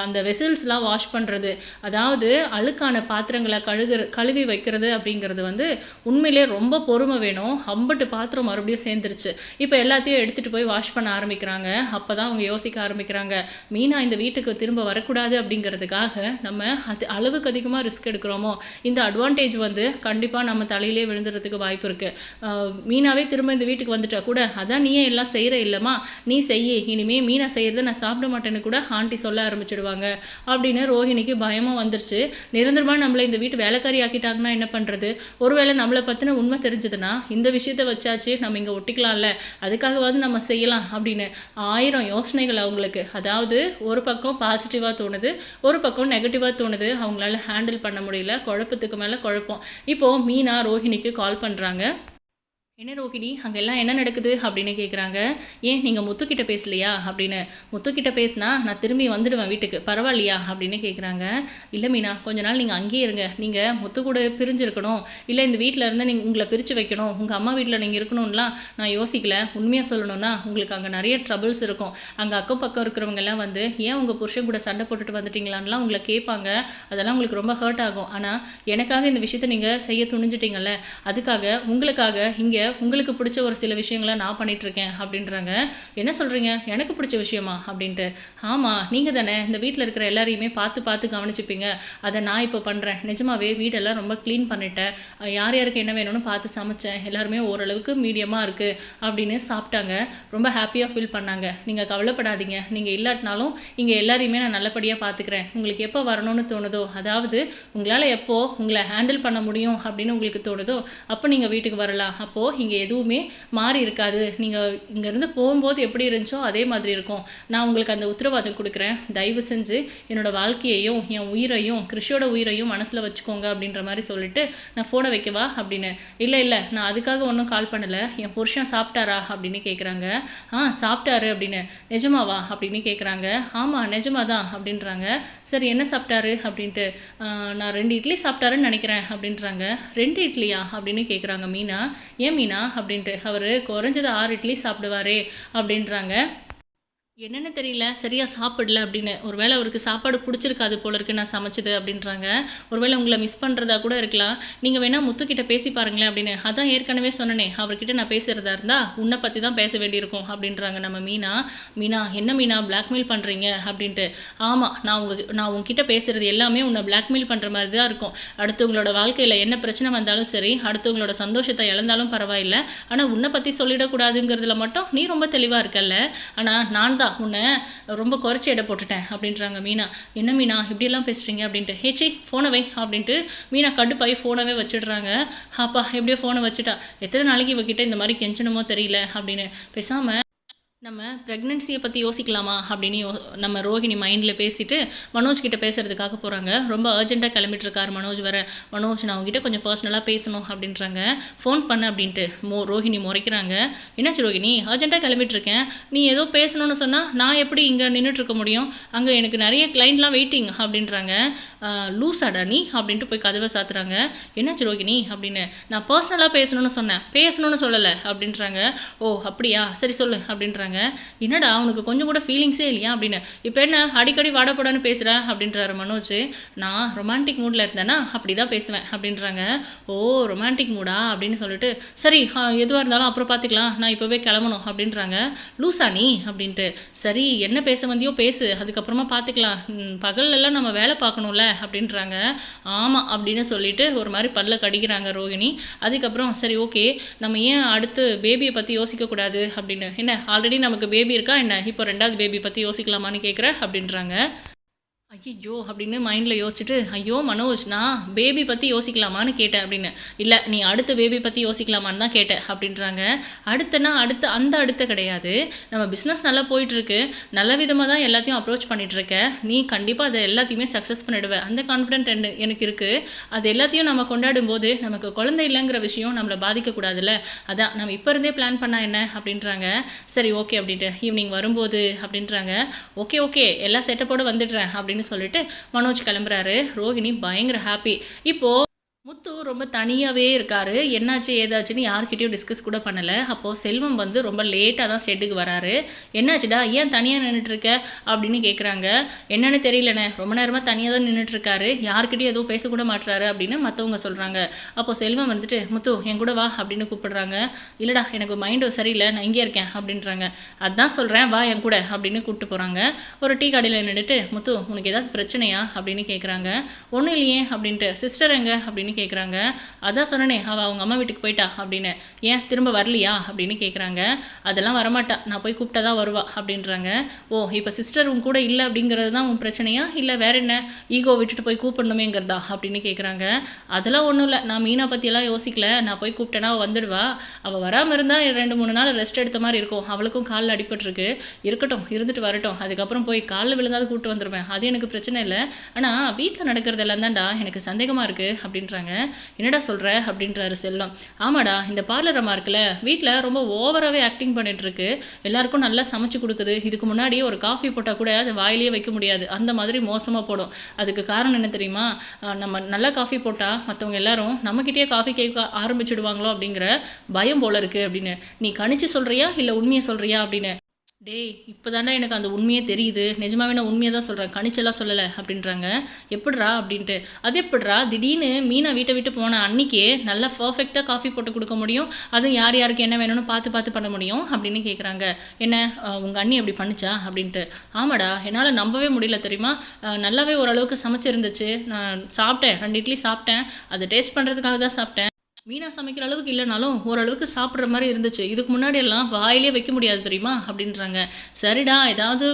அந்த வெசல்ஸ்லாம் வாஷ் பண்ணுறது அதாவது அழுக்கான பாத்திரங்களை கழுகு கழுவி வைக்கிறது அப்படிங்கிறது வந்து உண்மையிலே ரொம்ப பொறுமை வேணும். அம்பட்டு பாத்திரம் மறுபடியும் சேர்ந்துருச்சு. இப்போ எல்லாத்தையும் எடுத்துகிட்டு போய் வாஷ் பண்ண ஆரம்பிக்கிறாங்க. அப்போ தான் அவங்க யோசிக்க ஆரம்பிக்கிறாங்க மீனா இந்த வீட்டுக்கு திரும்ப வரக்கூடாது அப்படிங்கிறதுக்காக நம்ம அது அளவுக்கு அதிகமாக ரிஸ்க் எடுக்கிறோமோ? இந்த அட்வான்டேஜ் வந்து கண்டிப்பாக நம்ம தலையிலே விழுந்துறதுக்கு வாய்ப்பு இருக்குது மீனாவே திரும்ப இந்த வீட்டுக்கு வந்துட்டா கூட அதான் நீயே எல்லாம் செய்கிற இல்லைம்மா. நீ செய்யி இனிமேல் மீனா செய்கிறத நான் சாப்பிட மாட்டேன்னு கூட ஆண்டி சொல்ல ஆரம்பிச்சிடுவாங்க. அப்படின்னு ரோஹிணிக்கு பயமும் வந்துருச்சு. நிரந்தரமாக நம்மளை இந்த வீட்டு வேலைக்காரி ஆக்கிட்டாங்கன்னா என்ன பண்ணுறது ஒருவேளை நம்மளை பற்றின உண்மை தெரிஞ்சதுன்னா இந்த விஷயத்தை வச்சாச்சு நம்ம இங்கே ஒட்டிக்கலாம்ல. அதுக்காகவாவது நம்ம செய்யலாம் அப்படின்னு ஆயிரம் யோசனைகள் அவங்களுக்கு. அதாவது ஒரு பக்கம் பாசிட்டிவாக தோணுது ஒரு பக்கம் நெகட்டிவாக தோணுது. அவங்களால ஹேண்டில் பண்ண முடியல. குழப்பத்துக்கு மேலே குழப்பம். இப்போது மீனா ரோஹிணிக்கு கால் பண்ணுறாங்க என்ன ரோகிணி அங்கெல்லாம் என்ன நடக்குது அப்படின்னு கேட்குறாங்க ஏன் நீங்கள் முத்துக்கிட்ட பேசலையா அப்படின்னு. முத்துக்கிட்ட பேசினா நான் திரும்பி வந்துடுவேன் வீட்டுக்கு. பரவாயில்லையா அப்படின்னு கேட்குறாங்க இல்லை மீனா கொஞ்ச நாள் நீங்கள் அங்கேயே இருங்க. நீங்கள் முத்து கூட பிரிஞ்சிருக்கணும். இல்லை இந்த வீட்டில் இருந்து நீங்கள் உங்களை பிரித்து வைக்கணும். உங்கள் அம்மா வீட்டில் நீங்கள் இருக்கணும்லாம் நான் யோசிக்கல. உண்மையாக சொல்லணும்னா உங்களுக்கு அங்கே நிறைய ட்ரபிள்ஸ் இருக்கும். அங்கே அக்கம் பக்கம் இருக்கிறவங்க எல்லாம் வந்து ஏன் உங்கள் புருஷன் கூட சண்டை போட்டுட்டு வந்துட்டீங்களான்லாம் உங்களை கேட்பாங்க. அதெல்லாம் உங்களுக்கு ரொம்ப ஹர்ட் ஆகும். ஆனால் எனக்காக இந்த விஷயத்தை நீங்கள் செய்ய துணிஞ்சிட்டீங்கல்ல. அதுக்காக உங்களுக்காக இங்கே உங்களுக்கு பிடிச்ச ஒரு சில விஷயங்களை நான் பண்ணிகிட்ருக்கேன் அப்படின்றாங்க. என்ன சொல்கிறீங்க எனக்கு பிடிச்ச விஷயமா? அப்படின்ட்டு. ஆமாம் நீங்கள் தானே. இந்த வீட்டில் இருக்கிற எல்லாரையுமே பார்த்து பார்த்து கவனிச்சுப்பீங்க. அதை நான் இப்போ பண்ணுறேன் நிஜமாவே வீடெல்லாம் ரொம்ப க்ளீன் பண்ணிட்டேன். யார் யாருக்கு என்ன வேணும்னு பார்த்து சமைச்சேன். எல்லாருமே ஓரளவுக்கு மீடியமாக இருக்குது அப்படின்னு சாப்பிட்டாங்க. ரொம்ப ஹாப்பியாக ஃபீல் பண்ணாங்க. நீங்கள் கவலைப்படாதீங்க. நீங்கள் இல்லாட்டினாலும் இங்கே எல்லாரையுமே நான் நல்லபடியாக பார்த்துக்கிறேன். உங்களுக்கு எப்போ வரணும்னு தோணுதோ அதாவது உங்களால் எப்போ உங்களை ஹேண்டில் பண்ண முடியும் அப்படின்னு உங்களுக்கு தோணுதோ அப்போ நீங்கள் வீட்டுக்கு வரலாம். அப்போது இங்கே எதுவுமே மாறி இருக்காது. நீங்கள் இங்கேருந்து போகும்போது எப்படி இருந்துச்சோ அதே மாதிரி இருக்கும். நான் உங்களுக்கு அந்த உத்தரவாதம் கொடுக்குறேன். தயவு செஞ்சு என்னோட வாழ்க்கையையும் என் உயிரையும் கிருஷியோட உயிரையும் மனசில் வச்சுக்கோங்க அப்படின்ற மாதிரி சொல்லிட்டு நான் ஃபோனை வைக்கவா அப்படின்னு. இல்லை இல்லை நான் அதுக்காக ஒன்றும் கால் பண்ணலை. என் புருஷன் சாப்பிட்டாரா அப்படின்னு கேட்குறாங்க ஆ சாப்பிட்டாரு அப்படின்னு. நிஜமாவா அப்படின்னு கேட்குறாங்க ஆமாம் நிஜமா தான் அப்படின்றாங்க. சரி என்ன சாப்பிட்டாரு? அப்படின்ட்டு நான் ரெண்டு இட்லி சாப்பிட்டாருன்னு நினைக்கிறேன் அப்படின்றாங்க. ரெண்டு இட்லியா? அப்படின்னு கேட்குறாங்க மீனா. ஏன் மீனா? அப்படின்ட்டு அவர் குறைஞ்சது ஆறு இட்லி சாப்பிடுவாரே அப்படின்றாங்க. என்னென்னு தெரியல சரியாக சாப்பிடல அப்படின்னு. ஒருவேளை அவருக்கு சாப்பாடு பிடிச்சிருக்காது போல இருக்கு நான் சமைச்சது அப்படின்றாங்க. ஒருவேளை உங்களை மிஸ் பண்ணுறதா கூட இருக்கலாம். நீங்கள் வேணால் முத்துக்கிட்ட பேசி பாருங்களேன் அப்படின்னு. அதான் ஏற்கனவே சொன்னனே அவர்கிட்ட நான் பேசுகிறதா இருந்தால் உன்னை பற்றி தான் பேச வேண்டியிருக்கும் அப்படின்றாங்க நம்ம மீனா. மீனா என்ன மீனா பிளாக்மெயில் பண்ணுறீங்க அப்படின்ட்டு. ஆமாம் நான் உங்கள் நான் உங்ககிட்ட பேசுகிறது எல்லாமே உன்னை பிளாக்மெயில் பண்ணுற மாதிரி தான் இருக்கும். அடுத்தவங்களோட வாழ்க்கையில் என்ன பிரச்சனை வந்தாலும் சரி அடுத்தவங்களோட சந்தோஷத்தை இழந்தாலும் பரவாயில்ல. ஆனால் உன்னை பற்றி சொல்லிடக்கூடாதுங்கிறதுல மட்டும் நீ ரொம்ப தெளிவாக இருக்கல்ல. ஆனால் நான் தான் உன்னை ரொம்ப குறைச்சி எடை போட்டுட்டேன் அப்படின்றாங்க மீனா. என்ன மீனா இப்படியெல்லாம் பேசுகிறீங்க அப்படின்ட்டு. ஹேச்சி ஃபோனை வை அப்படின்ட்டு மீனா கடுப்பாகி ஃபோனவே வச்சிடுறாங்க. அப்பா எப்படியோ ஃபோனை வச்சுட்டா. எத்தனை நாளைக்கு இவகிட்ட இந்த மாதிரி கெஞ்சணுமோ தெரியல அப்படின்னு. பேசாமல் நம்ம ப்ரெக்னென்சியை பற்றி யோசிக்கலாமா அப்படின்னு யோ நம்ம ரோஹிணி மைண்டில் பேசிட்டு மனோஜ் கிட்ட பேசுகிறதுக்காக போகிறாங்க ரொம்ப அர்ஜென்ட்டாக கிளம்பிட்டுருக்கார் மனோஜ் வர மனோஜ் நான் அவங்ககிட்ட கொஞ்சம் பர்சனலாக பேசணும் அப்படின்றாங்க. ஃபோன் பண்ண அப்படின்ட்டு மோ ரோஹிணி முறைக்கிறாங்க. என்னாச்சு ரோஹிணி? அர்ஜென்ட்டாக கிளம்பிட்டு இருக்கேன் நீ ஏதோ பேசணும்னு சொன்னால் நான் எப்படி இங்கே நின்றுட்டு இருக்க முடியும்? அங்கே எனக்கு நிறைய கிளைண்ட்லாம் வெயிட்டிங் அப்படின்றாங்க. லூஸாடா நீ? அப்படின்ட்டு போய் கதவை சாத்துறாங்க. என்னாச்சு ரோஹிணி அப்படின்னு. நான் பர்சனலாக பேசணும்னு சொன்னேன். பேசணும்னு சொல்லலை அப்படின்றாங்க. ஓ அப்படியா? சரி சொல்லு அப்படின்றாங்க. அப்படின்றாங்க என்னடா அவனுக்கு கொஞ்சம் கூட ஃபீலிங்ஸே இல்லையா அப்படின்னு. இப்போ என்ன அடிக்கடி வாடப்படான்னு பேசுகிற அப்படின்றாரு மனோஜ். நான் ரொமான்டிக் மூடில் இருந்தேன்னா அப்படி தான் பேசுவேன் அப்படின்றாங்க. ஓ ரொமான்டிக் மூடா அப்படின்னு சொல்லிட்டு சரி எதுவாக இருந்தாலும் அப்புறம் பார்த்துக்கலாம் நான் இப்போவே கிளம்பணும் அப்படின்றாங்க. லூசா நீ? அப்படின்ட்டு. சரி என்ன பேச வந்தியோ பேசு. அதுக்கப்புறமா பார்த்துக்கலாம் பகல்லெல்லாம் நம்ம வேலை பார்க்கணும்ல? அப்படின்றாங்க. ஆமாம் அப்படின்னு சொல்லிட்டு ஒரு மாதிரி பல்ல கடிக்கிறாங்க ரோகிணி. அதுக்கப்புறம் சரி ஓகே. நம்ம ஏன் அடுத்து பேபியை பற்றி யோசிக்கக்கூடாது? அப்படின்னு. என்ன ஆல்ரெடி நமக்கு பேபி இருக்கா? என்ன? இப்போ ரெண்டாவது பேபி பற்றி யோசிக்கலாமான்னு கேட்குற அப்படின்றாங்க. ஐயோ அப்படின்னு மைண்டில் யோசிச்சுட்டு ஐயோ மனோஜ் நான் பேபி பற்றி யோசிக்கலாமான்னு கேட்டேன் அப்படின்னு. இல்லை நீ அடுத்த பேபி பற்றி யோசிக்கலாமான்னு தான் கேட்டேன் அப்படின்றாங்க. அடுத்தனா அடுத்த அந்த அடுத்த கிடையாது. நம்ம பிஸ்னஸ் நல்லா போயிட்டுருக்கு. நல்ல விதமாக தான் எல்லாத்தையும் அப்ரோச் பண்ணிகிட்ருக்க நீ கண்டிப்பாக அதை எல்லாத்தையுமே சக்ஸஸ் பண்ணிடுவேன் அந்த கான்ஃபிடென்ட் எனக்கு இருக்குது அது எல்லாத்தையும் நம்ம கொண்டாடும் போது நமக்கு குழந்தை இல்லைங்கிற விஷயம் நம்மளை பாதிக்கக்கூடாதுல்ல. அதான் நம்ம இப்போ இருந்தே பிளான் பண்ணால் என்ன? அப்படின்றாங்க. சரி ஓகே அப்படின்ட்டு. ஈவினிங் வரும்போது அப்படின்றாங்க. ஓகே ஓகே எல்லா செட்டப்போடு வந்துடுறேன் அப்படின்னு சொல்லிட்டு மனோஜ் கிளம்புறாரு. ரோகிணி பயங்கர ஹாப்பி இப்போது முத்து ரொம்ப தனியாகவே இருக்கார். என்னாச்சு ஏதாச்சுன்னு யார்கிட்டயும் டிஸ்கஸ் கூட பண்ணலை. அப்போது செல்வம் வந்து ரொம்ப லேட்டாக தான் ஷெட்டுக்கு வராரு. என்னாச்சுடா ஏன் தனியாக நின்றுட்டு இருக்க? அப்படின்னு கேட்குறாங்க என்னன்னு தெரியலண்ணே. ரொம்ப நேரமாக தனியாக தான் நின்றுட்டு இருக்காரு. யார்கிட்டயும் எதுவும் பேசக்கூட மாட்டுறாரு அப்படின்னு மற்றவங்க சொல்கிறாங்க அப்போது செல்வம் வந்துட்டு முத்து என் கூட வா அப்படின்னு கூப்பிடுறாங்க. இல்லைடா எனக்கு மைண்டு சரியில்லை. நான் இங்கே இருக்கேன் அப்படின்றாங்க. அதான் சொல்கிறேன் வா என் கூட அப்படின்னு கூப்பிட்டு போகிறாங்க ஒரு டீ கடையில் நின்றுட்டு முத்து உனக்கு ஏதாவது பிரச்சனையா? அப்படின்னு கேட்குறாங்க ஒன்றும் இல்லையே அப்படின்ட்டு சிஸ்டர் எங்க? அப்படின்னு கேட்குறாங்க அதான் சொன்னனே அவள் அவங்க அம்மா வீட்டுக்கு போயிட்டா அப்படின்னு. ஏன் திரும்ப வரலையா அப்படின்னு கேட்குறாங்க அதெல்லாம் வரமாட்டா. நான் போய் கூப்பிட்டா தான் வருவா அப்படின்றாங்க. ஓ இப்போ சிஸ்டர் உன் கூட இல்லை அப்படிங்கிறது தான் உன் பிரச்சனையா? இல்லை வேற என்ன? ஈகோ விட்டுட்டு போய் கூப்பிடணுமேங்கிறதா? அப்படின்னு கேட்குறாங்க அதெல்லாம் ஒன்றும் இல்லை. நான் மீனா பற்றியெல்லாம் யோசிக்கல. நான் போய் கூப்பிட்டேன்னா அவள் வந்துடுவா. அவள் வராமல் இருந்தால் ரெண்டு மூணு நாள் ரெஸ்ட் எடுத்த மாதிரி இருக்கும். அவளுக்கும் காலில் அடிபட்டுருக்கு. இருக்கட்டும் இருந்துட்டு வரட்டும். அதுக்கப்புறம் போய் காலில் விழுந்தாது கூப்பிட்டு வந்துடுவேன் அது எனக்கு பிரச்சனை இல்லை. ஆனால் வீட்டில் நடக்கிறதெல்லாம் தான்டா. எனக்கு சந்தேகமாக இருக்குது அப்படின்றாங்க. என்னடா சொல்கிற அப்படின்றாரு செல்லம் ஆமாடா இந்த பார்லர் அம்மா இருக்குல்ல வீட்டில் ரொம்ப ஓவராகவே ஆக்டிங் பண்ணிகிட்ருக்கு எல்லாருக்கும் நல்லா சமைச்சு கொடுக்குது. இதுக்கு முன்னாடி ஒரு காஃபி போட்டால் கூட அதை வாயிலேயே வைக்க முடியாது. அந்த மாதிரி மோசமாக போடும். அதுக்கு காரணம் என்ன தெரியுமா? நம்ம நல்ல காஃபி போட்டால் மற்றவங்க எல்லாரும் நம்மக்கிட்டே காஃபி கேட்க ஆரம்பிச்சுடுவாங்களோ அப்படிங்கிற பயம் போல இருக்கு அப்படின்னு. நீ கணிச்சு சொல்றியா? இல்லை உண்மையை சொல்றியா? அப்படின்னு. டேய் இப்போதாண்டா எனக்கு அந்த உண்மையே தெரியுது. நிஜமாவே நான் உண்மையை தான் சொல்கிறேன் கணிச்செல்லாம் சொல்லலை அப்படின்றாங்க. எப்படிரா அப்படின்ட்டு. அது எப்படிரா திடீர்னு மீனா வீட்டை விட்டு போன அன்னைக்கே நல்லா பர்ஃபெக்டாக காஃபி போட்டு கொடுக்க முடியும். அதுவும் யார் யாருக்கு என்ன வேணும்னு பார்த்து பார்த்து பண்ண முடியும் அப்படின்னு கேட்குறாங்க என்ன உங்கள் அண்ணி அப்படி பண்ணிச்சா அப்படின்ட்டு. ஆமாடா என்னால் நம்பவே முடியல தெரியுமா? நல்லாவே ஓரளவுக்கு சமைச்சிருந்துச்சு. நான் சாப்பிட்டேன். ரெண்டு இட்லி சாப்பிட்டேன். அதை டேஸ்ட் பண்ணுறதுக்காக தான் சாப்பிட்டேன். மீனா சமைக்கிற அளவுக்கு இல்லைனாலும் ஓரளவுக்கு சாப்பிட்ற மாதிரி இருந்துச்சு. இதுக்கு முன்னாடி எல்லாம் வாயிலே வைக்க முடியாது தெரியுமா? அப்படின்றாங்க. சரிடா ஏதாவது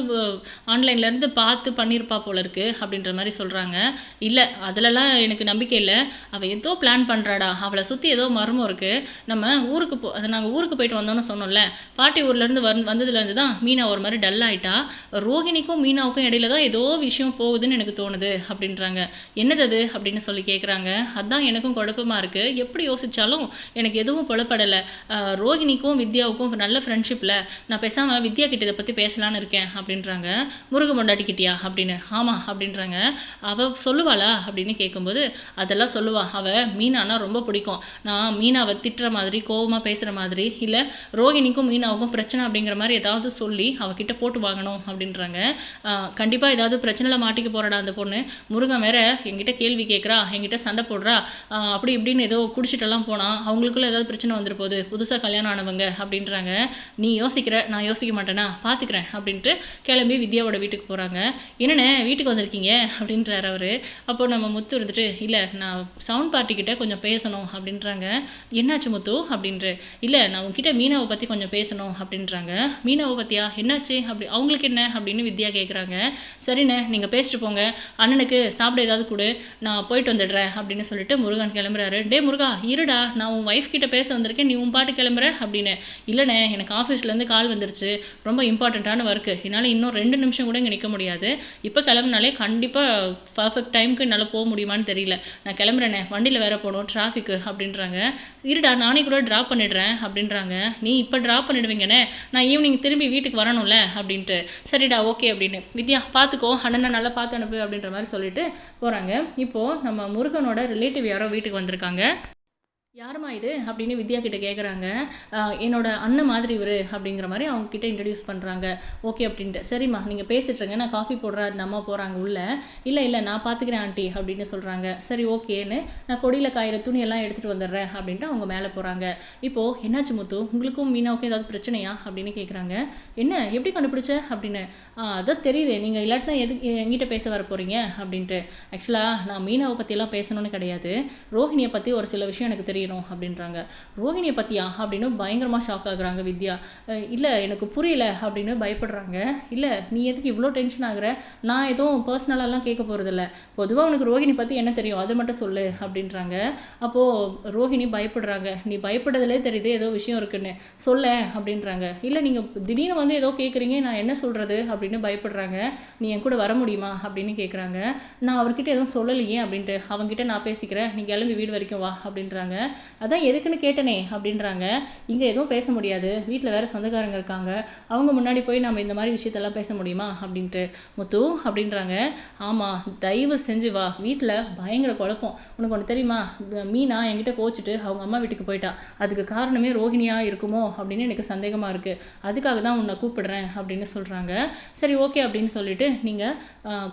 ஆன்லைன்லேருந்து பார்த்து பண்ணியிருப்பா போல இருக்கு அப்படின்ற மாதிரி சொல்கிறாங்க இல்லை அதிலலாம் எனக்கு நம்பிக்கை இல்லை. அவள் ஏதோ பிளான் பண்ணுறாடா அவளை சுற்றி ஏதோ மர்மம் இருக்குது நம்ம ஊருக்கு போ அதை நாங்கள் ஊருக்கு போயிட்டு வந்தோம்னு சொன்னோம்ல. பாட்டி ஊர்லேருந்து வந் வந்ததுலேருந்து தான் மீனா ஒரு மாதிரி டல் ஆகிட்டா ரோஹிணிக்கும் மீனாவுக்கும் இடையில தான் ஏதோ விஷயம் போகுதுன்னு எனக்கு தோணுது அப்படின்றாங்க. என்னது அது? அப்படின்னு சொல்லி கேட்குறாங்க அதான் எனக்கும் குழப்பமா இருக்கு. எப்படி யோசித்தாலும் எனக்கு எதுவும் புலப்படலை. ரோஹிணிக்கும் வித்யாவுக்கும் நல்ல ஃப்ரெண்ட்ஷிப்பில் நான் பேசாமல் வித்யா கிட்ட இதை பற்றி பேசலான்னு இருக்கேன் அப்படின்றாங்க. முருக பொண்டாட்டிக்கிட்டியா அப்படின்னு. ஆமாம் அப்படின்றாங்க. அவள் சொல்லுவாளா அப்படின்னு கேட்கும்போது அதெல்லாம் சொல்லுவா. அவள் மீனானா ரொம்ப பிடிக்கும். நான் மீனாவை திட்டுற மாதிரி கோபமாக பேசுகிற மாதிரி இல்லை ரோஹிணிக்கும் மீனாவுக்கும் பிரச்சனை அப்படிங்கிற மாதிரி ஏதாவது சொல்லி அவகிட்ட போட்டு வாங்கணும் அப்படின்றாங்க. கண்டிப்பாக ஏதாவது பிரச்சனையில் மாட்டிக்க போறாடா அந்த பொண்ணு. முருகன் வேற என்கிட்ட கேள்வி கேட்குறா என்கிட்ட சண்டை போடுறா. அப்படி இப்படின்னு ஏதோ குடிச்சிட்டு குடிச்சிட்டெல்லாம் போனா அவங்களுக்குள்ள ஏதாவது பிரச்சனை வந்துட்டு போகுது. புதுசாக கல்யாணம் ஆனவங்க அப்படின்றாங்க. நீ யோசிக்கிற நான் யோசிக்க மாட்டேனா? பார்த்துக்கிறேன் அப்படின்ட்டு கிளம்பி வித்யாவோட வீட்டுக்கு போகிறாங்க என்னண்ணே வீட்டுக்கு வந்திருக்கீங்க? அப்படின்றாரு அவர். அப்போ நம்ம முத்து இருந்துட்டு இல்லை நான் சவுண்ட் பார்ட்டிக்கிட்ட கொஞ்சம் பேசணும் அப்படின்றாங்க. என்னாச்சு முத்து? அப்படின்ற இல்லை நான் உங்ககிட்ட மீனாவை பற்றி கொஞ்சம் பேசணும் அப்படின்றாங்க. மீனாவை பற்றியா என்னாச்சு? அப்படி அவங்களுக்கு என்ன? அப்படின்னு வித்யா கேட்குறாங்க சரிண்ணே நீங்கள் பேசிட்டு போங்க. அண்ணனுக்கு சாப்பிட ஏதாவது கொடு. நான் போயிட்டு வந்துடுறேன் அப்படின்னு சொல்லிட்டு முருகன் கிளம்புறாரு. டே முருகா இருடா நான் உன் ஒய்ஃப் கிட்ட பேச வந்திருக்கேன் நீ உன் பாட்டு கிளம்புற அப்படின்னு. இல்லைண்ணே எனக்கு ஆஃபீஸ்லேருந்து கால் வந்துருச்சு. ரொம்ப இம்பார்ட்டண்ட்டான ஒர்க்கு என்னால் இன்னும் ரெண்டு நிமிஷம் கூட இங்கே நிற்க முடியாது. இப்போ கிளம்புனாலே கண்டிப்பாக பர்ஃபெக்ட் டைமுக்கு என்னால் போக முடியுமான்னு தெரியல. நான் கிளம்புறேனே வண்டியில் வேற போகணும் டிராஃபிக்கு அப்படின்றாங்க. இருடா நானே கூட ட்ராப் பண்ணிடுறேன் அப்படின்றாங்க. நீ இப்போ ட்ராப் பண்ணிடுவீங்கண்ணே நான் ஈவினிங் திரும்பி வீட்டுக்கு வரணும்ல அப்படின்ட்டு. சரிடா ஓகே அப்படின்னு. வித்யா பார்த்துக்கோ அண்ணனை நல்லா பார்த்து அனுப்பு அப்படின்ற மாதிரி சொல்லிட்டு போகிறாங்க இப்போது நம்ம முருகனோட ரிலேட்டிவ் யாரோ வீட்டுக்கு வந்திருக்காங்க. யாரும்மா இது? அப்படின்னு வித்யா கிட்ட கேட்குறாங்க என்னோட அண்ணன் மாதிரி இவர் அப்படிங்கிற மாதிரி அவங்க கிட்ட இன்ட்ரடியூஸ் பண்ணுறாங்க ஓகே அப்படின்ட்டு. சரிம்மா நீங்கள் பேசிட்டுருங்க நான் காஃபி போடுறேன். அந்த அம்மா போகிறாங்க உள்ளே. இல்லை இல்லை நான் பார்த்துக்கிறேன் ஆண்டி அப்படின்னு சொல்கிறாங்க சரி ஓகேன்னு நான் கொடியில் காயிற துணியெல்லாம் எடுத்துகிட்டு வந்துடுறேன் அப்படின்ட்டு அவங்க மேலே போகிறாங்க இப்போது என்னாச்சு முத்து? உங்களுக்கும் மீனாவுக்கும் ஏதாவது பிரச்சனையா? அப்படின்னு கேட்குறாங்க என்ன? எப்படி கண்டுபிடிச்ச? அப்படின்னு. அதான் தெரியுது. நீங்கள் இல்லாட்டினா எது எங்கிட்ட பேச வர போகிறீங்க அப்படின்ட்டு. ஆக்சுவலாக நான் மீனாவை பற்றியெல்லாம் பேசணும்னு கிடையாது. ரோஹிணியை பற்றி ஒரு சில விஷயம் எனக்கு தெரியும். தெரியணும் அப்படின்றாங்க. ரோகிணியை பற்றியா அப்படின்னு பயங்கரமாக ஷாக் ஆகுறாங்க வித்யா. இல்லை எனக்கு புரியல அப்படின்னு பயப்படுறாங்க. இல்லை நீ எதுக்கு இவ்வளோ டென்ஷன் ஆகுற? நான் எதுவும் பர்சனலாலாம் கேட்க போகிறதில்ல பொதுவாக உனக்கு ரோகிணி பற்றி என்ன தெரியும்? அது மட்டும் சொல்லு அப்படின்றாங்க. அப்போது ரோஹிணி பயப்படுறாங்க. நீ பயப்படுறதுலே தெரியுது ஏதோ விஷயம் இருக்குன்னு. சொல்ல அப்படின்றாங்க. இல்லை நீங்கள் திடீர்னு வந்து ஏதோ கேட்குறீங்க நான் என்ன சொல்கிறது அப்படின்னு பயப்படுறாங்க. நீ என் கூட வர முடியுமா அப்படின்னு கேட்குறாங்க நான் அவர்கிட்ட எதுவும் சொல்லலையே அப்படின்ட்டு அவங்ககிட்ட நான் பேசிக்கிறேன். நீ கிளம்பி வீடு வரைக்கும் வா அப்படின்றாங்க. அதான் எதுக்குன்னு கேட்டனே அப்படின்றாங்க. இங்கே எதுவும் பேச முடியாது. வீட்டில் வேறு சொந்தக்காரங்க இருக்காங்க. அவங்க முன்னாடி போய் நம்ம இந்த மாதிரி விஷயத்தெல்லாம் பேச முடியுமா? அப்படின்ட்டு. முத்து அப்படின்றாங்க. ஆமாம் தயவு செஞ்சு வா. வீட்டில் பயங்கர குழப்பம். உனக்கு ஒன்று தெரியுமா? மீனா என்கிட்ட கோச்சிட்டு அவங்க அம்மா வீட்டுக்கு போயிட்டா. அதுக்கு காரணமே ரோஹிணியாக இருக்குமோ? அப்படின்னு எனக்கு சந்தேகமாக இருக்குது அதுக்காக தான் உன்னை கூப்பிடுறேன் அப்படின்னு சொல்கிறாங்க சரி ஓகே அப்படின்னு சொல்லிட்டு நீங்கள்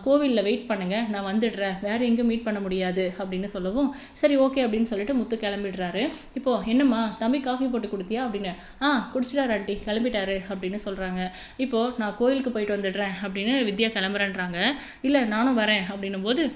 கோவிலில் வெயிட் பண்ணுங்கள் நான் வந்துடுறேன். வேறு எங்கேயும் மீட் பண்ண முடியாது அப்படின்னு சொல்லவும் சரி ஓகே அப்படின்னு சொல்லிட்டு முத்து கிளம்பிடுறாரு. இப்போ என்னம்மா தம்பி காஃபி போட்டு கொடுத்தியா? அப்படின்னு. ஆ குடிச்சிட்டாரு ஆண்டி கிளம்பிட்டாரு அப்படின்னு சொல்கிறாங்க இப்போ நான் கோயிலுக்கு போயிட்டு வந்துடுறேன் அப்படின்னு வித்யா கிளம்புறேன்றாங்க. இல்லை நானும் வரேன் அப்படின்னும் போது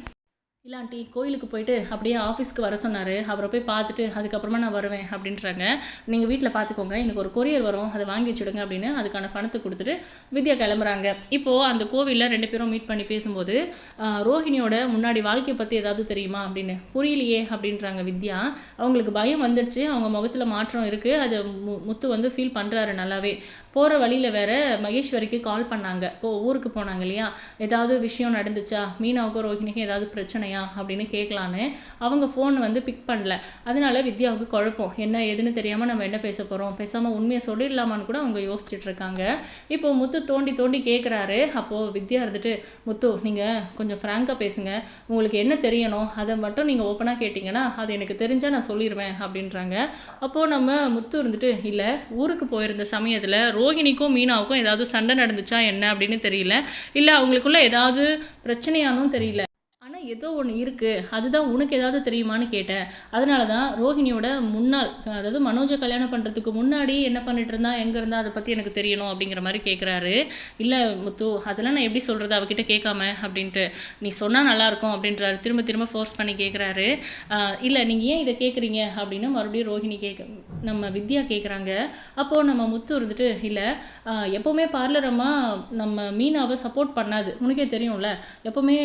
இல்லாட்டி கோயிலுக்கு போயிட்டு அப்படியே ஆஃபீஸ்க்கு வர சொன்னார். அவரை போய் பார்த்துட்டு அதுக்கப்புறமா நான் வருவேன் அப்படின்றாங்க. நீங்கள் வீட்டில் பார்த்துக்கோங்க. எனக்கு ஒரு கொரியர் வரும். அதை வாங்கி வச்சுடுங்க அப்படின்னு அதுக்கான பணத்தை கொடுத்துட்டு வித்யா கிளம்புறாங்க. இப்போது அந்த கோவிலில் ரெண்டு பேரும் மீட் பண்ணி பேசும்போது ரோஹிணியோட முன்னாடி வாழ்க்கையை பற்றி ஏதாவது தெரியுமா? அப்படின்னு. புரியலையே அப்படின்றாங்க வித்யா. அவங்களுக்கு பயம் வந்துடுச்சு. அவங்க முகத்தில் மாற்றம் இருக்குது அது மு- முத்து வந்து ஃபீல் பண்ணுறாரு நல்லாவே. போகிற வழியில் வேற மகேஸ்வரிக்கு கால் பண்ணாங்க. இப்போ ஊருக்கு போனாங்க இல்லையா? ஏதாவது விஷயம் நடந்துச்சா? மீனாவுக்கும் ரோஹிணிக்கும் ஏதாவது பிரச்சனையா? அப்படின்னு கேட்கலான்னு அவங்க ஃபோன் வந்து பிக் பண்ணல. அதனால வித்யாவுக்கு குழப்பம். என்ன ஏதுன்னு தெரியாமல் நம்ம என்ன பேச போகிறோம் பேசாமல் உண்மையை சொல்லிடலாமான்னு கூட அவங்க யோசிச்சுட்டு இருக்காங்க. இப்போ முத்து தோண்டி தோண்டி கேட்குறாரு அப்போது வித்யா இருந்துட்டு முத்து நீங்கள் கொஞ்சம் ஃப்ராங்காக பேசுங்க. உங்களுக்கு என்ன தெரியணும்? அதை மட்டும் நீங்கள் ஓப்பனாக கேட்டிங்கன்னா அது எனக்கு தெரிஞ்சால் நான் சொல்லிடுவேன் அப்படின்றாங்க. அப்போது நம்ம முத்து இருந்துட்டு இல்லை ஊருக்கு போயிருந்த சமயத்தில் ரோகிணிக்கும் மீனாவுக்கும் ஏதாவது சண்டை நடந்துச்சா என்ன அப்படின்னு தெரியல. இல்லை அவங்களுக்குள்ள ஏதாவது பிரச்சனையானும் தெரியல. ஆனால் ஏதோ ஒன்று இருக்குது அதுதான் உனக்கு ஏதாவது தெரியுமான்னு கேட்டேன். அதனால தான் ரோஹிணியோட முன்னாள் அதாவது மனோஜை கல்யாணம் பண்ணுறதுக்கு முன்னாடி என்ன பண்ணிட்டு இருந்தா எங்கே இருந்தா அதை பற்றி எனக்கு தெரியணும் அப்படிங்கிற மாதிரி கேட்குறாரு இல்லை முத்து அதெல்லாம் நான் எப்படி சொல்கிறது அவகிட்ட கேட்காம அப்படின்ட்டு. நீ சொன்னால் நல்லாயிருக்கும் அப்படின்றாரு. திரும்ப திரும்ப ஃபோர்ஸ் பண்ணி கேட்குறாரு இல்லை நீங்கள் ஏன் இதை கேட்குறீங்க அப்படின்னு மறுபடியும் ரோஹிணி கேட்க நம்ம வித்யா கேட்குறாங்க அப்போது நம்ம முத்து இருந்துட்டு இல்லை எப்போவுமே பார்லர் அம்மா நம்ம மீனாவை சப்போர்ட் பண்ணாது. உனக்கே தெரியும்ல. எப்போவுமே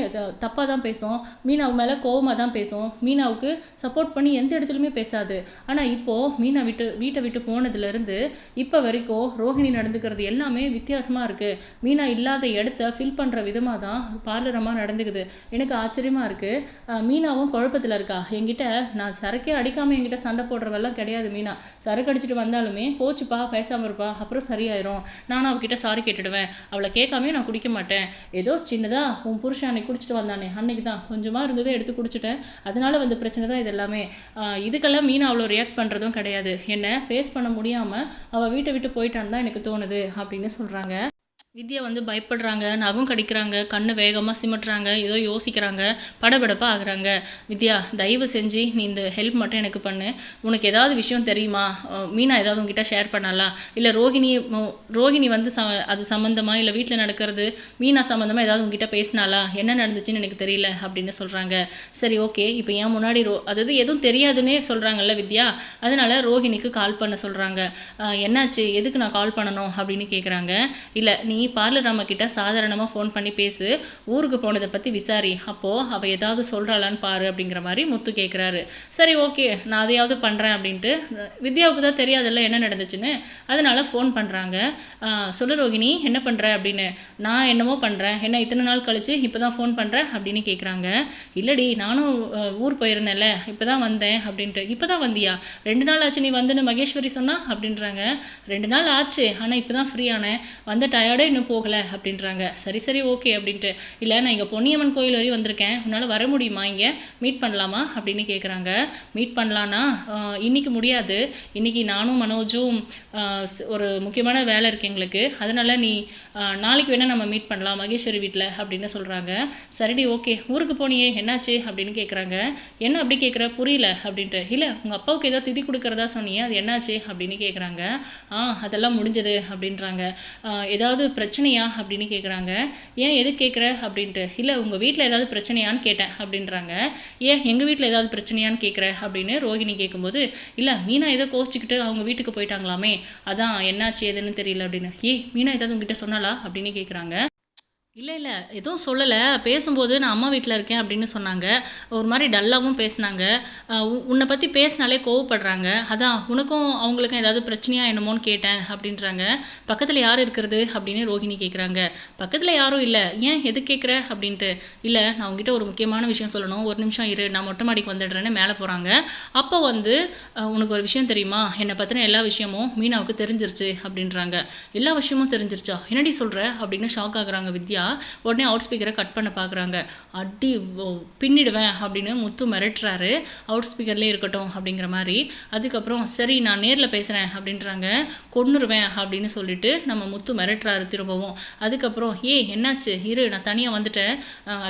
தப்பாக தான் பேசும் மீனாவு மேலே கோவமாக தான் பேசும். மீனாவுக்கு சப்போர்ட் பண்ணி எந்த இடத்துலையுமே பேசாது. ஆனால் இப்போது மீனா விட்டு வீட்டை விட்டு போனதுலேருந்து இப்போ வரைக்கும் ரோஹிணி நடந்துக்கிறது எல்லாமே வித்தியாசமாக இருக்குது மீனா இல்லாத இடத்த ஃபில் பண்ணுற விதமாக தான் பார்லரமாக நடந்துக்குது. எனக்கு ஆச்சரியமாக இருக்குது மீனாவும் குழப்பத்தில் இருக்கா. என்கிட்ட நான் சரக்கே அடிக்காமல் என்கிட்ட சண்டை போடுறவெல்லாம் கிடையாது மீனா. சரக்கு அடிச்சிட்டு வந்தாலுமே போச்சுப்பா பேசாமல் இருப்பா. அப்புறம் சரியாயிரும். நானும் அவகிட்ட சாரி கேட்டுடுவேன். அவளை கேட்காமே நான் குடிக்க மாட்டேன். ஏதோ சின்னதாக உன் புருஷன் அன்னைக்கு குடிச்சிட்டு வந்தானே. அன்னைக்கு தான் கொஞ்சமாக இருந்ததை எடுத்து குடிச்சிட்டேன். அதனால் வந்த பிரச்சனை தான் இது எல்லாமே இதுக்கெல்லாம் மீனா அவ்வளோ ரியாக்ட் பண்ணுறதும் கிடையாது. என்ன ஃபேஸ் பண்ண முடியாமல் அவள் வீட்டை விட்டு போயிட்டான்னு தான் எனக்கு தோணுது அப்படின்னு சொல்கிறாங்க வித்யா வந்து பயப்படுறாங்க நகம் கடிக்கிறாங்க கண்ணு வேகமாக சிமிட்டுறாங்க ஏதோ யோசிக்கிறாங்க படபடப்பாக ஆகுறாங்க. வித்யா தயவு செஞ்சு நீ இந்த ஹெல்ப் மட்டும் எனக்கு பண்ணு. உனக்கு ஏதாவது விஷயம் தெரியுமா? மீனா ஏதாவது உங்ககிட்ட ஷேர் பண்ணலாம் இல்லை ரோஹிணி ரோஹிணி வந்து ச அது சம்மந்தமாக இல்லை வீட்டில் நடக்கிறது மீனா சம்மந்தமாக ஏதாவது உங்ககிட்ட பேசினாலா என்ன நடந்துச்சுன்னு எனக்கு தெரியல அப்படின்னு சொல்கிறாங்க சரி ஓகே இப்போ ஏன் முன்னாடி ரோ அதாவது எதுவும் தெரியாதுன்னே சொல்கிறாங்கல்ல வித்யா? அதனால் ரோஹிணிக்கு கால் பண்ண சொல்கிறாங்க என்னாச்சு? எதுக்கு நான் கால் பண்ணணும் அப்படின்னு கேட்குறாங்க இல்லை நீ பார்லர் அம்மா கிட்ட சாதாரணமாக ஃபோன் பண்ணி பேசு ஊருக்கு போனதை பற்றி விசாரி. அப்போது அவள் ஏதாவது சொல்கிறாளான்னு பாரு அப்படிங்கிற மாதிரி முத்து கேட்குறாரு சரி ஓகே நான் அதையாவது பண்ணுறேன் அப்படின்ட்டு வித்யாவுக்கு தான் தெரியாதல்ல என்ன நடந்துச்சுன்னு. அதனால் ஃபோன் பண்ணுறாங்க சொல்லு ரோகிணி என்ன பண்ணுற அப்படின்னு. நான் என்னமோ பண்ணுறேன் என்ன இத்தனை நாள் கழிச்சு இப்போ தான் ஃபோன் பண்ணுறேன் அப்படின்னு கேட்குறாங்க இல்லடி நானும் ஊர் போயிருந்தேன்ல இப்போ தான் வந்தேன் அப்படின்ட்டு. இப்போ தான் வந்தியா? ரெண்டு நாள் ஆச்சு நீ வந்துன்னு மகேஸ்வரி சொன்னா அப்படின்றாங்க. ரெண்டு நாள் ஆச்சு ஆனால் இப்போ தான் ஃப்ரீ ஆனேன். வந்த டயர்டே இன்னும் போகலை அப்படின்றாங்க. சரி சரி ஓகே அப்படின்ட்டு. இல்லை நான் இங்கே பொன்னியம்மன் கோயில் வரையும் வந்திருக்கேன். உன்னால் வர முடியுமா இங்கே? மீட் பண்ணலாமா? அப்படின்னு கேட்குறாங்க மீட் பண்ணலான்னா இன்றைக்கி இன்னைக்கு முடியாது. இன்னைக்கு நானும் மனோஜும் ஒரு முக்கியமான வேலை இருக்கு எங்களுக்கு. அதனால நீ நாளைக்கு வேணால் நம்ம மீட் பண்ணலாம் மகேஸ்வரி வீட்டில் அப்படின்னு சொல்கிறாங்க சரிடி ஓகே. ஊருக்கு போனியே என்னாச்சு? அப்படின்னு கேட்குறாங்க என்ன அப்படி கேட்குற புரியல அப்படின்ட்டு. இல்லை உங்கள் அப்பாவுக்கு ஏதோ திதி கொடுக்குறதா சொன்னியே அது என்னாச்சு? அப்படின்னு கேட்குறாங்க ஆ அதெல்லாம் முடிஞ்சது அப்படின்றாங்க. ஏதாவது பிரச்சனையா அப்படின்னு கேட்குறாங்க ஏன் எது கேட்குற அப்படின்ட்டு. இல்லை உங்கள் வீட்டில் ஏதாவது பிரச்சனையான்னு கேட்டேன் அப்படின்றாங்க. ஏன் எங்கள் வீட்டில் ஏதாவது பிரச்சனையான்னு கேட்குற அப்படின்னு ரோகிணி கேட்கும்போது இல்லை மீனா ஏதோ கோச்சிக்கிட்டு அவங்க வீட்டுக்கு போயிட்டாங்களாமே. அதான் என்னாச்சு ஏதுன்னு தெரியல அப்படின்னு. ஏய் மீனா ஏதாவது உங்ககிட்ட சொன்னாலா அப்படின்னு கேட்குறாங்க இல்லை இல்லை. எதுவும் சொல்லலை. பேசும்போது நான் அம்மா வீட்டில் இருக்கேன் அப்படின்னு சொன்னாங்க. ஒரு மாதிரி டல்லாகவும் பேசினாங்க. உன்னை பற்றி பேசினாலே கோவப்படுறாங்க. அதான் உனக்கும் அவங்களுக்கும் ஏதாவது பிரச்சனையாக என்னமோன்னு கேட்டேன் அப்படின்றாங்க. பக்கத்தில் யார் இருக்கிறது அப்படின்னு ரோஹிணி கேட்குறாங்க பக்கத்தில் யாரும் இல்லை. ஏன் எது கேட்குற அப்படின்ட்டு. இல்லை நான் உங்ககிட்ட ஒரு முக்கியமான விஷயம் சொல்லணும். ஒரு நிமிஷம் இரு. நான் மொட்டை மாடிக்கு வந்துடுறேன்னு மேலே போகிறாங்க அப்போ வந்து உனக்கு ஒரு விஷயம் தெரியுமா? என்னை பற்றின எல்லா விஷயமும் மீனாவுக்கு தெரிஞ்சிருச்சு அப்படின்றாங்க. எல்லா விஷயமும் தெரிஞ்சிருச்சா? என்னடி சொல்கிற அப்படின்னு ஷாக் ஆகுறாங்க வித்யா. உடனே அவுட் ஸ்பீக்கரை கட் பண்ண பார்க்குறாங்க அடி பின்னிடுவேன் அப்படின்னு முத்து மிரட்டுறாரு. அவுட் ஸ்பீக்கர்லேயே இருக்கட்டும் அப்படிங்கிற மாதிரி. அதுக்கப்புறம் சரி நான் நேரில் பேசுகிறேன் அப்படின்றாங்க. கொன்னுருவேன் அப்படின்னு சொல்லிட்டு நம்ம முத்து மிரட்டுறாரு திரும்பவும். அதுக்கப்புறம் ஏய் என்னாச்சு? இரு நான் தனியாக வந்துட்டேன்.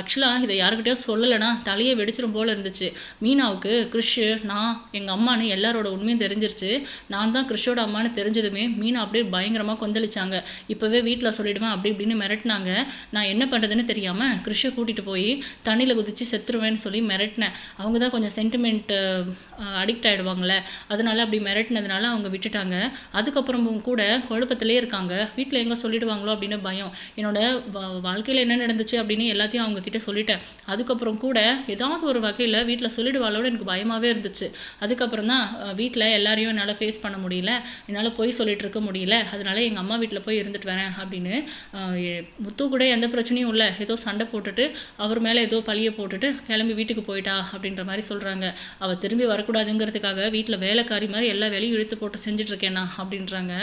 ஆக்சுவலாக இதை யாருக்கிட்டயோ சொல்லலைன்னா தலையை வெடிச்சிடும் போல் இருந்துச்சு. மீனாவுக்கு கிறிஷ் நான் எங்கள் அம்மான்னு எல்லாரோட உண்மையும் தெரிஞ்சிருச்சு. நான் தான் கிறிஷோட அம்மான்னு தெரிஞ்சதுமே மீனா அப்படியே பயங்கரமாக கொந்தளிச்சாங்க. இப்போவே வீட்டில் சொல்லிடுவேன். அப்படி இப்படின்னு மிரட்டினாங்க. நான் என்ன பண்ணுறதுன்னு தெரியாமல் கிறிஷை கூட்டிகிட்டு போய் தண்ணியில் குதித்து செத்துருவேன்னு சொல்லி மிரட்டினேன். அவங்க தான் கொஞ்சம் சென்டிமெண்ட் அடிக்ட் ஆகிடுவாங்களே அதனால அப்படி மிரட்டினதுனால அவங்க விட்டுட்டாங்க. அதுக்கப்புறமும் கூட குழப்பத்திலே இருக்காங்க. வீட்டில் எங்கே சொல்லிடுவாங்களோ அப்படின்னு பயம். என்னோட வாழ்க்கையில் என்ன நடந்துச்சு அப்படின்னு எல்லாத்தையும் அவங்க கிட்ட சொல்லிட்டேன். அதுக்கப்புறம் கூட ஏதாவது ஒரு வகையில் வீட்டில் சொல்லிடுவாளோட எனக்கு பயமாகவே இருந்துச்சு. அதுக்கப்புறம் தான் வீட்டில் எல்லாரையும் என்னால் ஃபேஸ் பண்ண முடியல. என்னால் போய் சொல்லிட்டு இருக்க முடியல. அதனால எங்கள் அம்மா வீட்டில் போய் இருந்துட்டு வரேன் அப்படின்னு முத்து கூட எந்த பிரச்சனையும் இல்லை. ஏதோ சண்டை போட்டுட்டு அவர் மேலே ஏதோ பழிய போட்டுட்டு கிளம்பி வீட்டுக்கு போயிட்டா அப்படின்ற மாதிரி சொல்கிறாங்க அவள் திரும்பி வரக்கூடாதுங்கிறதுக்காக வீட்டில் வேலைக்காரி மாதிரி எல்லா வேலையும் இழுத்து போட்டு செஞ்சுட்டு அப்படின்றாங்க.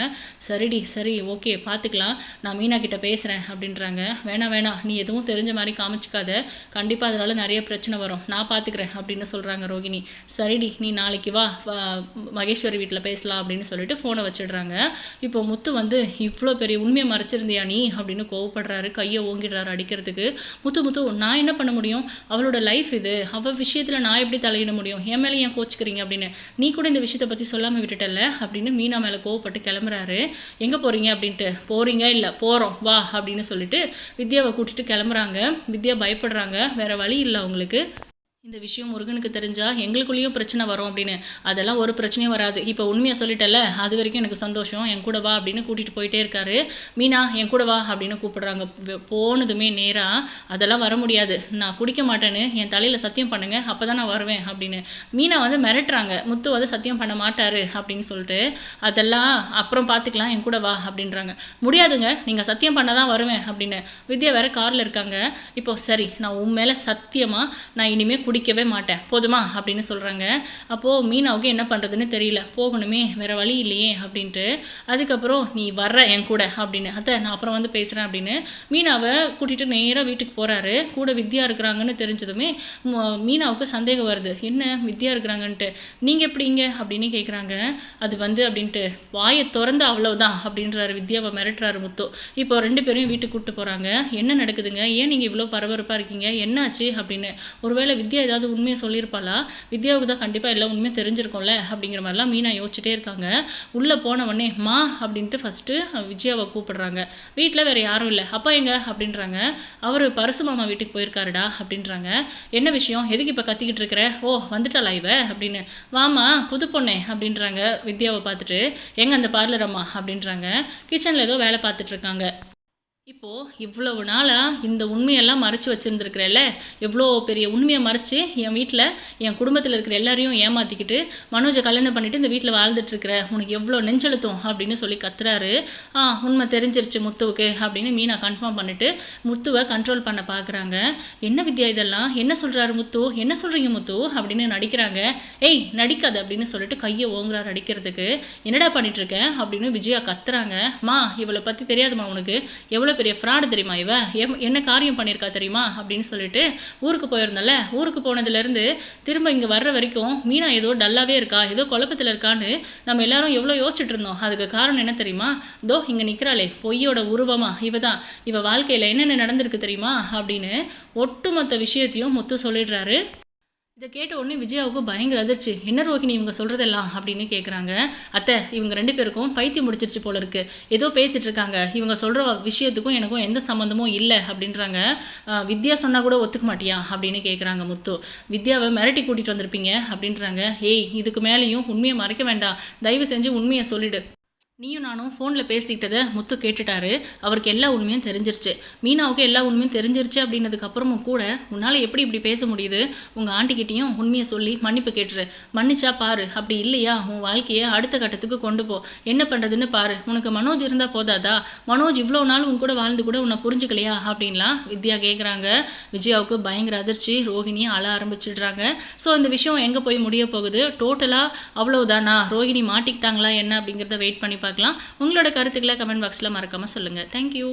சரிடி சரி ஓகே பார்த்துக்கலாம் நான் மீனா கிட்ட பேசுகிறேன் அப்படின்றாங்க. வேணாம் வேணாம் நீ எதுவும் தெரிஞ்ச மாதிரி காமிச்சிக்காத. கண்டிப்பாக அதனால் நிறைய பிரச்சனை வரும். நான் பார்த்துக்கிறேன் அப்படின்னு சொல்கிறாங்க ரோகிணி. சரிடி நீ நாளைக்கு வா. மகேஸ்வரி வீட்டில் பேசலாம் அப்படின்னு சொல்லிட்டு ஃபோனை வச்சிடுறாங்க. இப்போ முத்து வந்து இவ்வளோ பெரிய உண்மையை மறைச்சிருந்தியா நீ? அப்படின்னு கோவப்படுறாரு. கையை ஓங்கிடுறாரு அடிக்கிறதுக்கு. முத்து முத்து நான் என்ன பண்ண முடியும்? அவளோட லைஃப் இது. அவள் விஷயத்தில் நான் எப்படி தலையிட முடியும்? என் மேலே என் ஏன் கோச்சிக்கிறீங்க அப்படின்னு. நீ கூட இந்த விஷயத்தை பற்றி சொல்லாமல் விட்டுட்டல அப்படின்னு மீனா மேலே கோவப்பட்டு கிளம்புறாரு. எங்கே போகிறீங்க அப்படின்ட்டு. போகிறீங்க இல்லை போகிறோம் வா அப்படின்னு சொல்லிட்டு வித்யாவை கூட்டிட்டு கிளம்புறாங்க. வித்யா பயப்படுறாங்க. வேற வழி இல்லை அவங்களுக்கு. இந்த விஷயம் முருகனுக்கு தெரிஞ்சால் எங்களுக்குள்ளேயும் பிரச்சனை வரும் அப்படின்னு. அதெல்லாம் ஒரு பிரச்சனையும் வராது. இப்போ உண்மையை சொல்லிட்டல அது வரைக்கும் எனக்கு சந்தோஷம். என் கூட வா அப்படின்னு கூட்டிகிட்டு போயிட்டே இருக்காரு. மீனா என் கூட வா அப்படின்னு கூப்பிடுறாங்க. போனதுமே நேராக அதெல்லாம் வர முடியாது. நான் குடிக்க மாட்டேன்னு என் தலையில் சத்தியம் பண்ணுங்க அப்போ தான் நான் வருவேன் அப்படின்னு. மீனா வந்து மிரட்டுறாங்க. முத்து வந்து சத்தியம் பண்ண மாட்டாரு அப்படின்னு சொல்லிட்டு அதெல்லாம் அப்புறம் பார்த்துக்கலாம் என் கூட வா அப்படின்றாங்க. முடியாதுங்க நீங்கள் சத்தியம் பண்ண தான் வருவேன் அப்படின்னு. வித்யா வேற காரில் இருக்காங்க. இப்போ சரி நான் உன் மேலே சத்தியமாக நான் இனிமேல் பிடிக்கவே மாட்டேன். போதுமா? அப்படின்னு சொல்கிறாங்க அப்போது மீனாவுக்கு என்ன பண்ணுறதுன்னு தெரியல. போகணுமே வேறு வழி இல்லையே அப்படின்ட்டு. அதுக்கப்புறம் நீ வர்ற என் கூட அப்படின்னு. அத்தை நான் அப்புறம் வந்து பேசுகிறேன் அப்படின்னு. மீனாவை கூட்டிகிட்டு நேராக வீட்டுக்கு போகிறாரு கூட வித்யா இருக்கிறாங்கன்னு தெரிஞ்சதுமே மீனாவுக்கு சந்தேகம் வருது. என்ன? வித்யா இருக்கிறாங்கன்ட்டு. நீங்கள் எப்படிங்க அப்படின்னு கேட்குறாங்க அது வந்து அப்படின்ட்டு. வாயை திறந்து அவ்வளோதான் அப்படின்றாரு வித்யாவை மிரட்டுறாரு முத்து. இப்போ ரெண்டு பேரையும் வீட்டுக்கு கூப்பிட்டு போகிறாங்க என்ன நடக்குதுங்க? ஏன் நீங்கள் இவ்வளோ பரபரப்பாக இருக்கீங்க? என்னாச்சு? அப்படின்னு. ஒருவேளை வித்யா ஏதாவது உண்மையை சொல்லியிருப்பாளா? வித்யாவுக்கு தான் கண்டிப்பாக எல்லாம் உண்மையும் தெரிஞ்சிருக்கும்ல? அப்படிங்கிற மாதிரிலாம் மீனா யோசிச்சுட்டே இருக்காங்க. உள்ளே போன உடனே மா அப்படின்ட்டு ஃபஸ்ட்டு விஜயாவை கூப்பிடுறாங்க. வீட்டில் வேறு யாரும் இல்லை. அப்பா எங்க? அப்படின்றாங்க. அவர் பரசு மாமா வீட்டுக்கு போயிருக்காருடா அப்படின்றாங்க. என்ன விஷயம்? எதுக்கு இப்போ கத்திக்கிட்டு இருக்கிற? ஓ வந்துட்டாளா இவ? அப்படின்னு. வாமா புது பொண்ணே அப்படின்றாங்க வித்யாவை பார்த்துட்டு. எங்கே அந்த பார்லர் அம்மா அப்படின்றாங்க. கிச்சனில் ஏதோ வேலை பார்த்துட்டு இருக்காங்க. இப்போ இவ்வளவு நாளாக இந்த உண்மையெல்லாம் மறைச்சு வச்சிருந்துருக்கிறல்ல? எவ்வளோ பெரிய உண்மையை மறைச்சி என் வீட்டில் என் குடும்பத்தில் இருக்கிற எல்லாரையும் ஏமாத்திக்கிட்டு மனோஜை கல்யாணம் பண்ணிட்டு இந்த வீட்டில் வாழ்ந்துட்டு இருக்கிற உனக்கு எவ்வளோ நெஞ்செழுத்தம் அப்படின்னு சொல்லி கத்துறாரு. ஆ உண்மை தெரிஞ்சிருச்சு முத்துவுக்கு அப்படின்னு மீனா கன்ஃபார்ம் பண்ணிட்டு முத்துவை கண்ட்ரோல் பண்ண பார்க்குறாங்க என்ன வித்யா இதெல்லாம்? என்ன சொல்கிறாரு முத்து? என்ன சொல்கிறீங்க முத்து? அப்படின்னு நடிக்கிறாங்க. ஏய் நடிக்காது அப்படின்னு சொல்லிட்டு கையை ஓங்குறாரு அடிக்கிறதுக்கு. என்னடா பண்ணிட்டு அப்படின்னு விஜயா கத்துறாங்க. மா இவளை பற்றி தெரியாதுமா உனக்கு? எவ்வளோ எவ்வளோ பெரிய ஃப்ராடு தெரியுமா இவ? எம் என்ன காரியம் பண்ணியிருக்கா தெரியுமா? அப்படின்னு சொல்லிட்டு ஊருக்கு போயிருந்தல ஊருக்கு போனதுலேருந்து திரும்ப இங்கே வர்ற வரைக்கும் மீனா ஏதோ டல்லாகவே இருக்கா? ஏதோ குழப்பத்தில் இருக்கான்னு நம்ம எல்லாரும் எவ்வளோ யோசிச்சுட்டு இருந்தோம். அதுக்கு காரணம் என்ன தெரியுமா? தோ இங்கே நிற்கிறாளே பொய்யோட உருவமா. இவ தான் இவ வாழ்க்கையில் என்னென்ன நடந்திருக்கு தெரியுமா? அப்படின்னு ஒட்டுமொத்த விஷயத்தையும் முத்து சொல்லிடுறாரு. இதை கேட்ட உடனே விஜயாவுக்கு பயங்கர அதிர்ச்சி. என்ன ரோகிணி இவங்க சொல்கிறதெல்லாம் அப்படின்னு கேட்குறாங்க அத்தை இவங்க ரெண்டு பேருக்கும் பைத்தியம் முடிச்சிருச்சு போல இருக்கு. ஏதோ பேசிட்டு இருக்காங்க. இவங்க சொல்கிற விஷயத்துக்கும் எனக்கும் எந்த சம்மந்தமும் இல்லை அப்படின்றாங்க. வித்யா சொன்னால் கூட ஒத்துக்க மாட்டியா? அப்படின்னு கேட்குறாங்க முத்து. வித்யாவை மிரட்டி கூட்டிகிட்டு வந்திருப்பீங்க அப்படின்றாங்க. ஏய் இதுக்கு மேலேயும் உண்மையை மறைக்க வேண்டாம். தயவு செஞ்சு உண்மையை சொல்லிடு. நீயும் நானும் ஃபோனில் பேசிக்கிட்டதை முத்து கேட்டுட்டாரு. அவருக்கு எல்லா உண்மையும் தெரிஞ்சிருச்சு. மீனாவுக்கு எல்லா உண்மையும் தெரிஞ்சிருச்சு அப்படின்னதுக்கப்புறமும் கூட உன்னால் எப்படி இப்படி பேச முடியுது? உங்கள் ஆண்டிக்கிட்டேயும் உண்மையை சொல்லி மன்னிப்பு கேட்டுரு. மன்னிச்சா பாரு. அப்படி இல்லையா? உன் வாழ்க்கையை அடுத்த கட்டத்துக்கு கொண்டு போ. என்ன பண்ணுறதுன்னு பாரு. உனக்கு மனோஜ் இருந்தால் போதாதா? மனோஜ் இவ்வளோ நாள் உன் கூட வாழ்ந்து கூட உன்னை புரிஞ்சுக்கலையா? அப்படின்லாம் வித்யா கேட்குறாங்க விஜயாவுக்கு பயங்கர அதிர்ச்சி. ரோஹிணி அழ ஆரம்பிச்சிடுறாங்க. ஸோ இந்த விஷயம் எங்கே போய் முடிய போகுது? டோட்டலாக அவ்வளோதானா ரோஹிணி மாட்டிக்கிட்டாங்களா என்ன அப்படிங்கிறத வெயிட் பண்ணி பார்க்கலாம். உங்களோட கருத்துக்களை கமெண்ட் பாக்ஸில் மறக்காமல் சொல்லுங்கள் தேங்க்யூ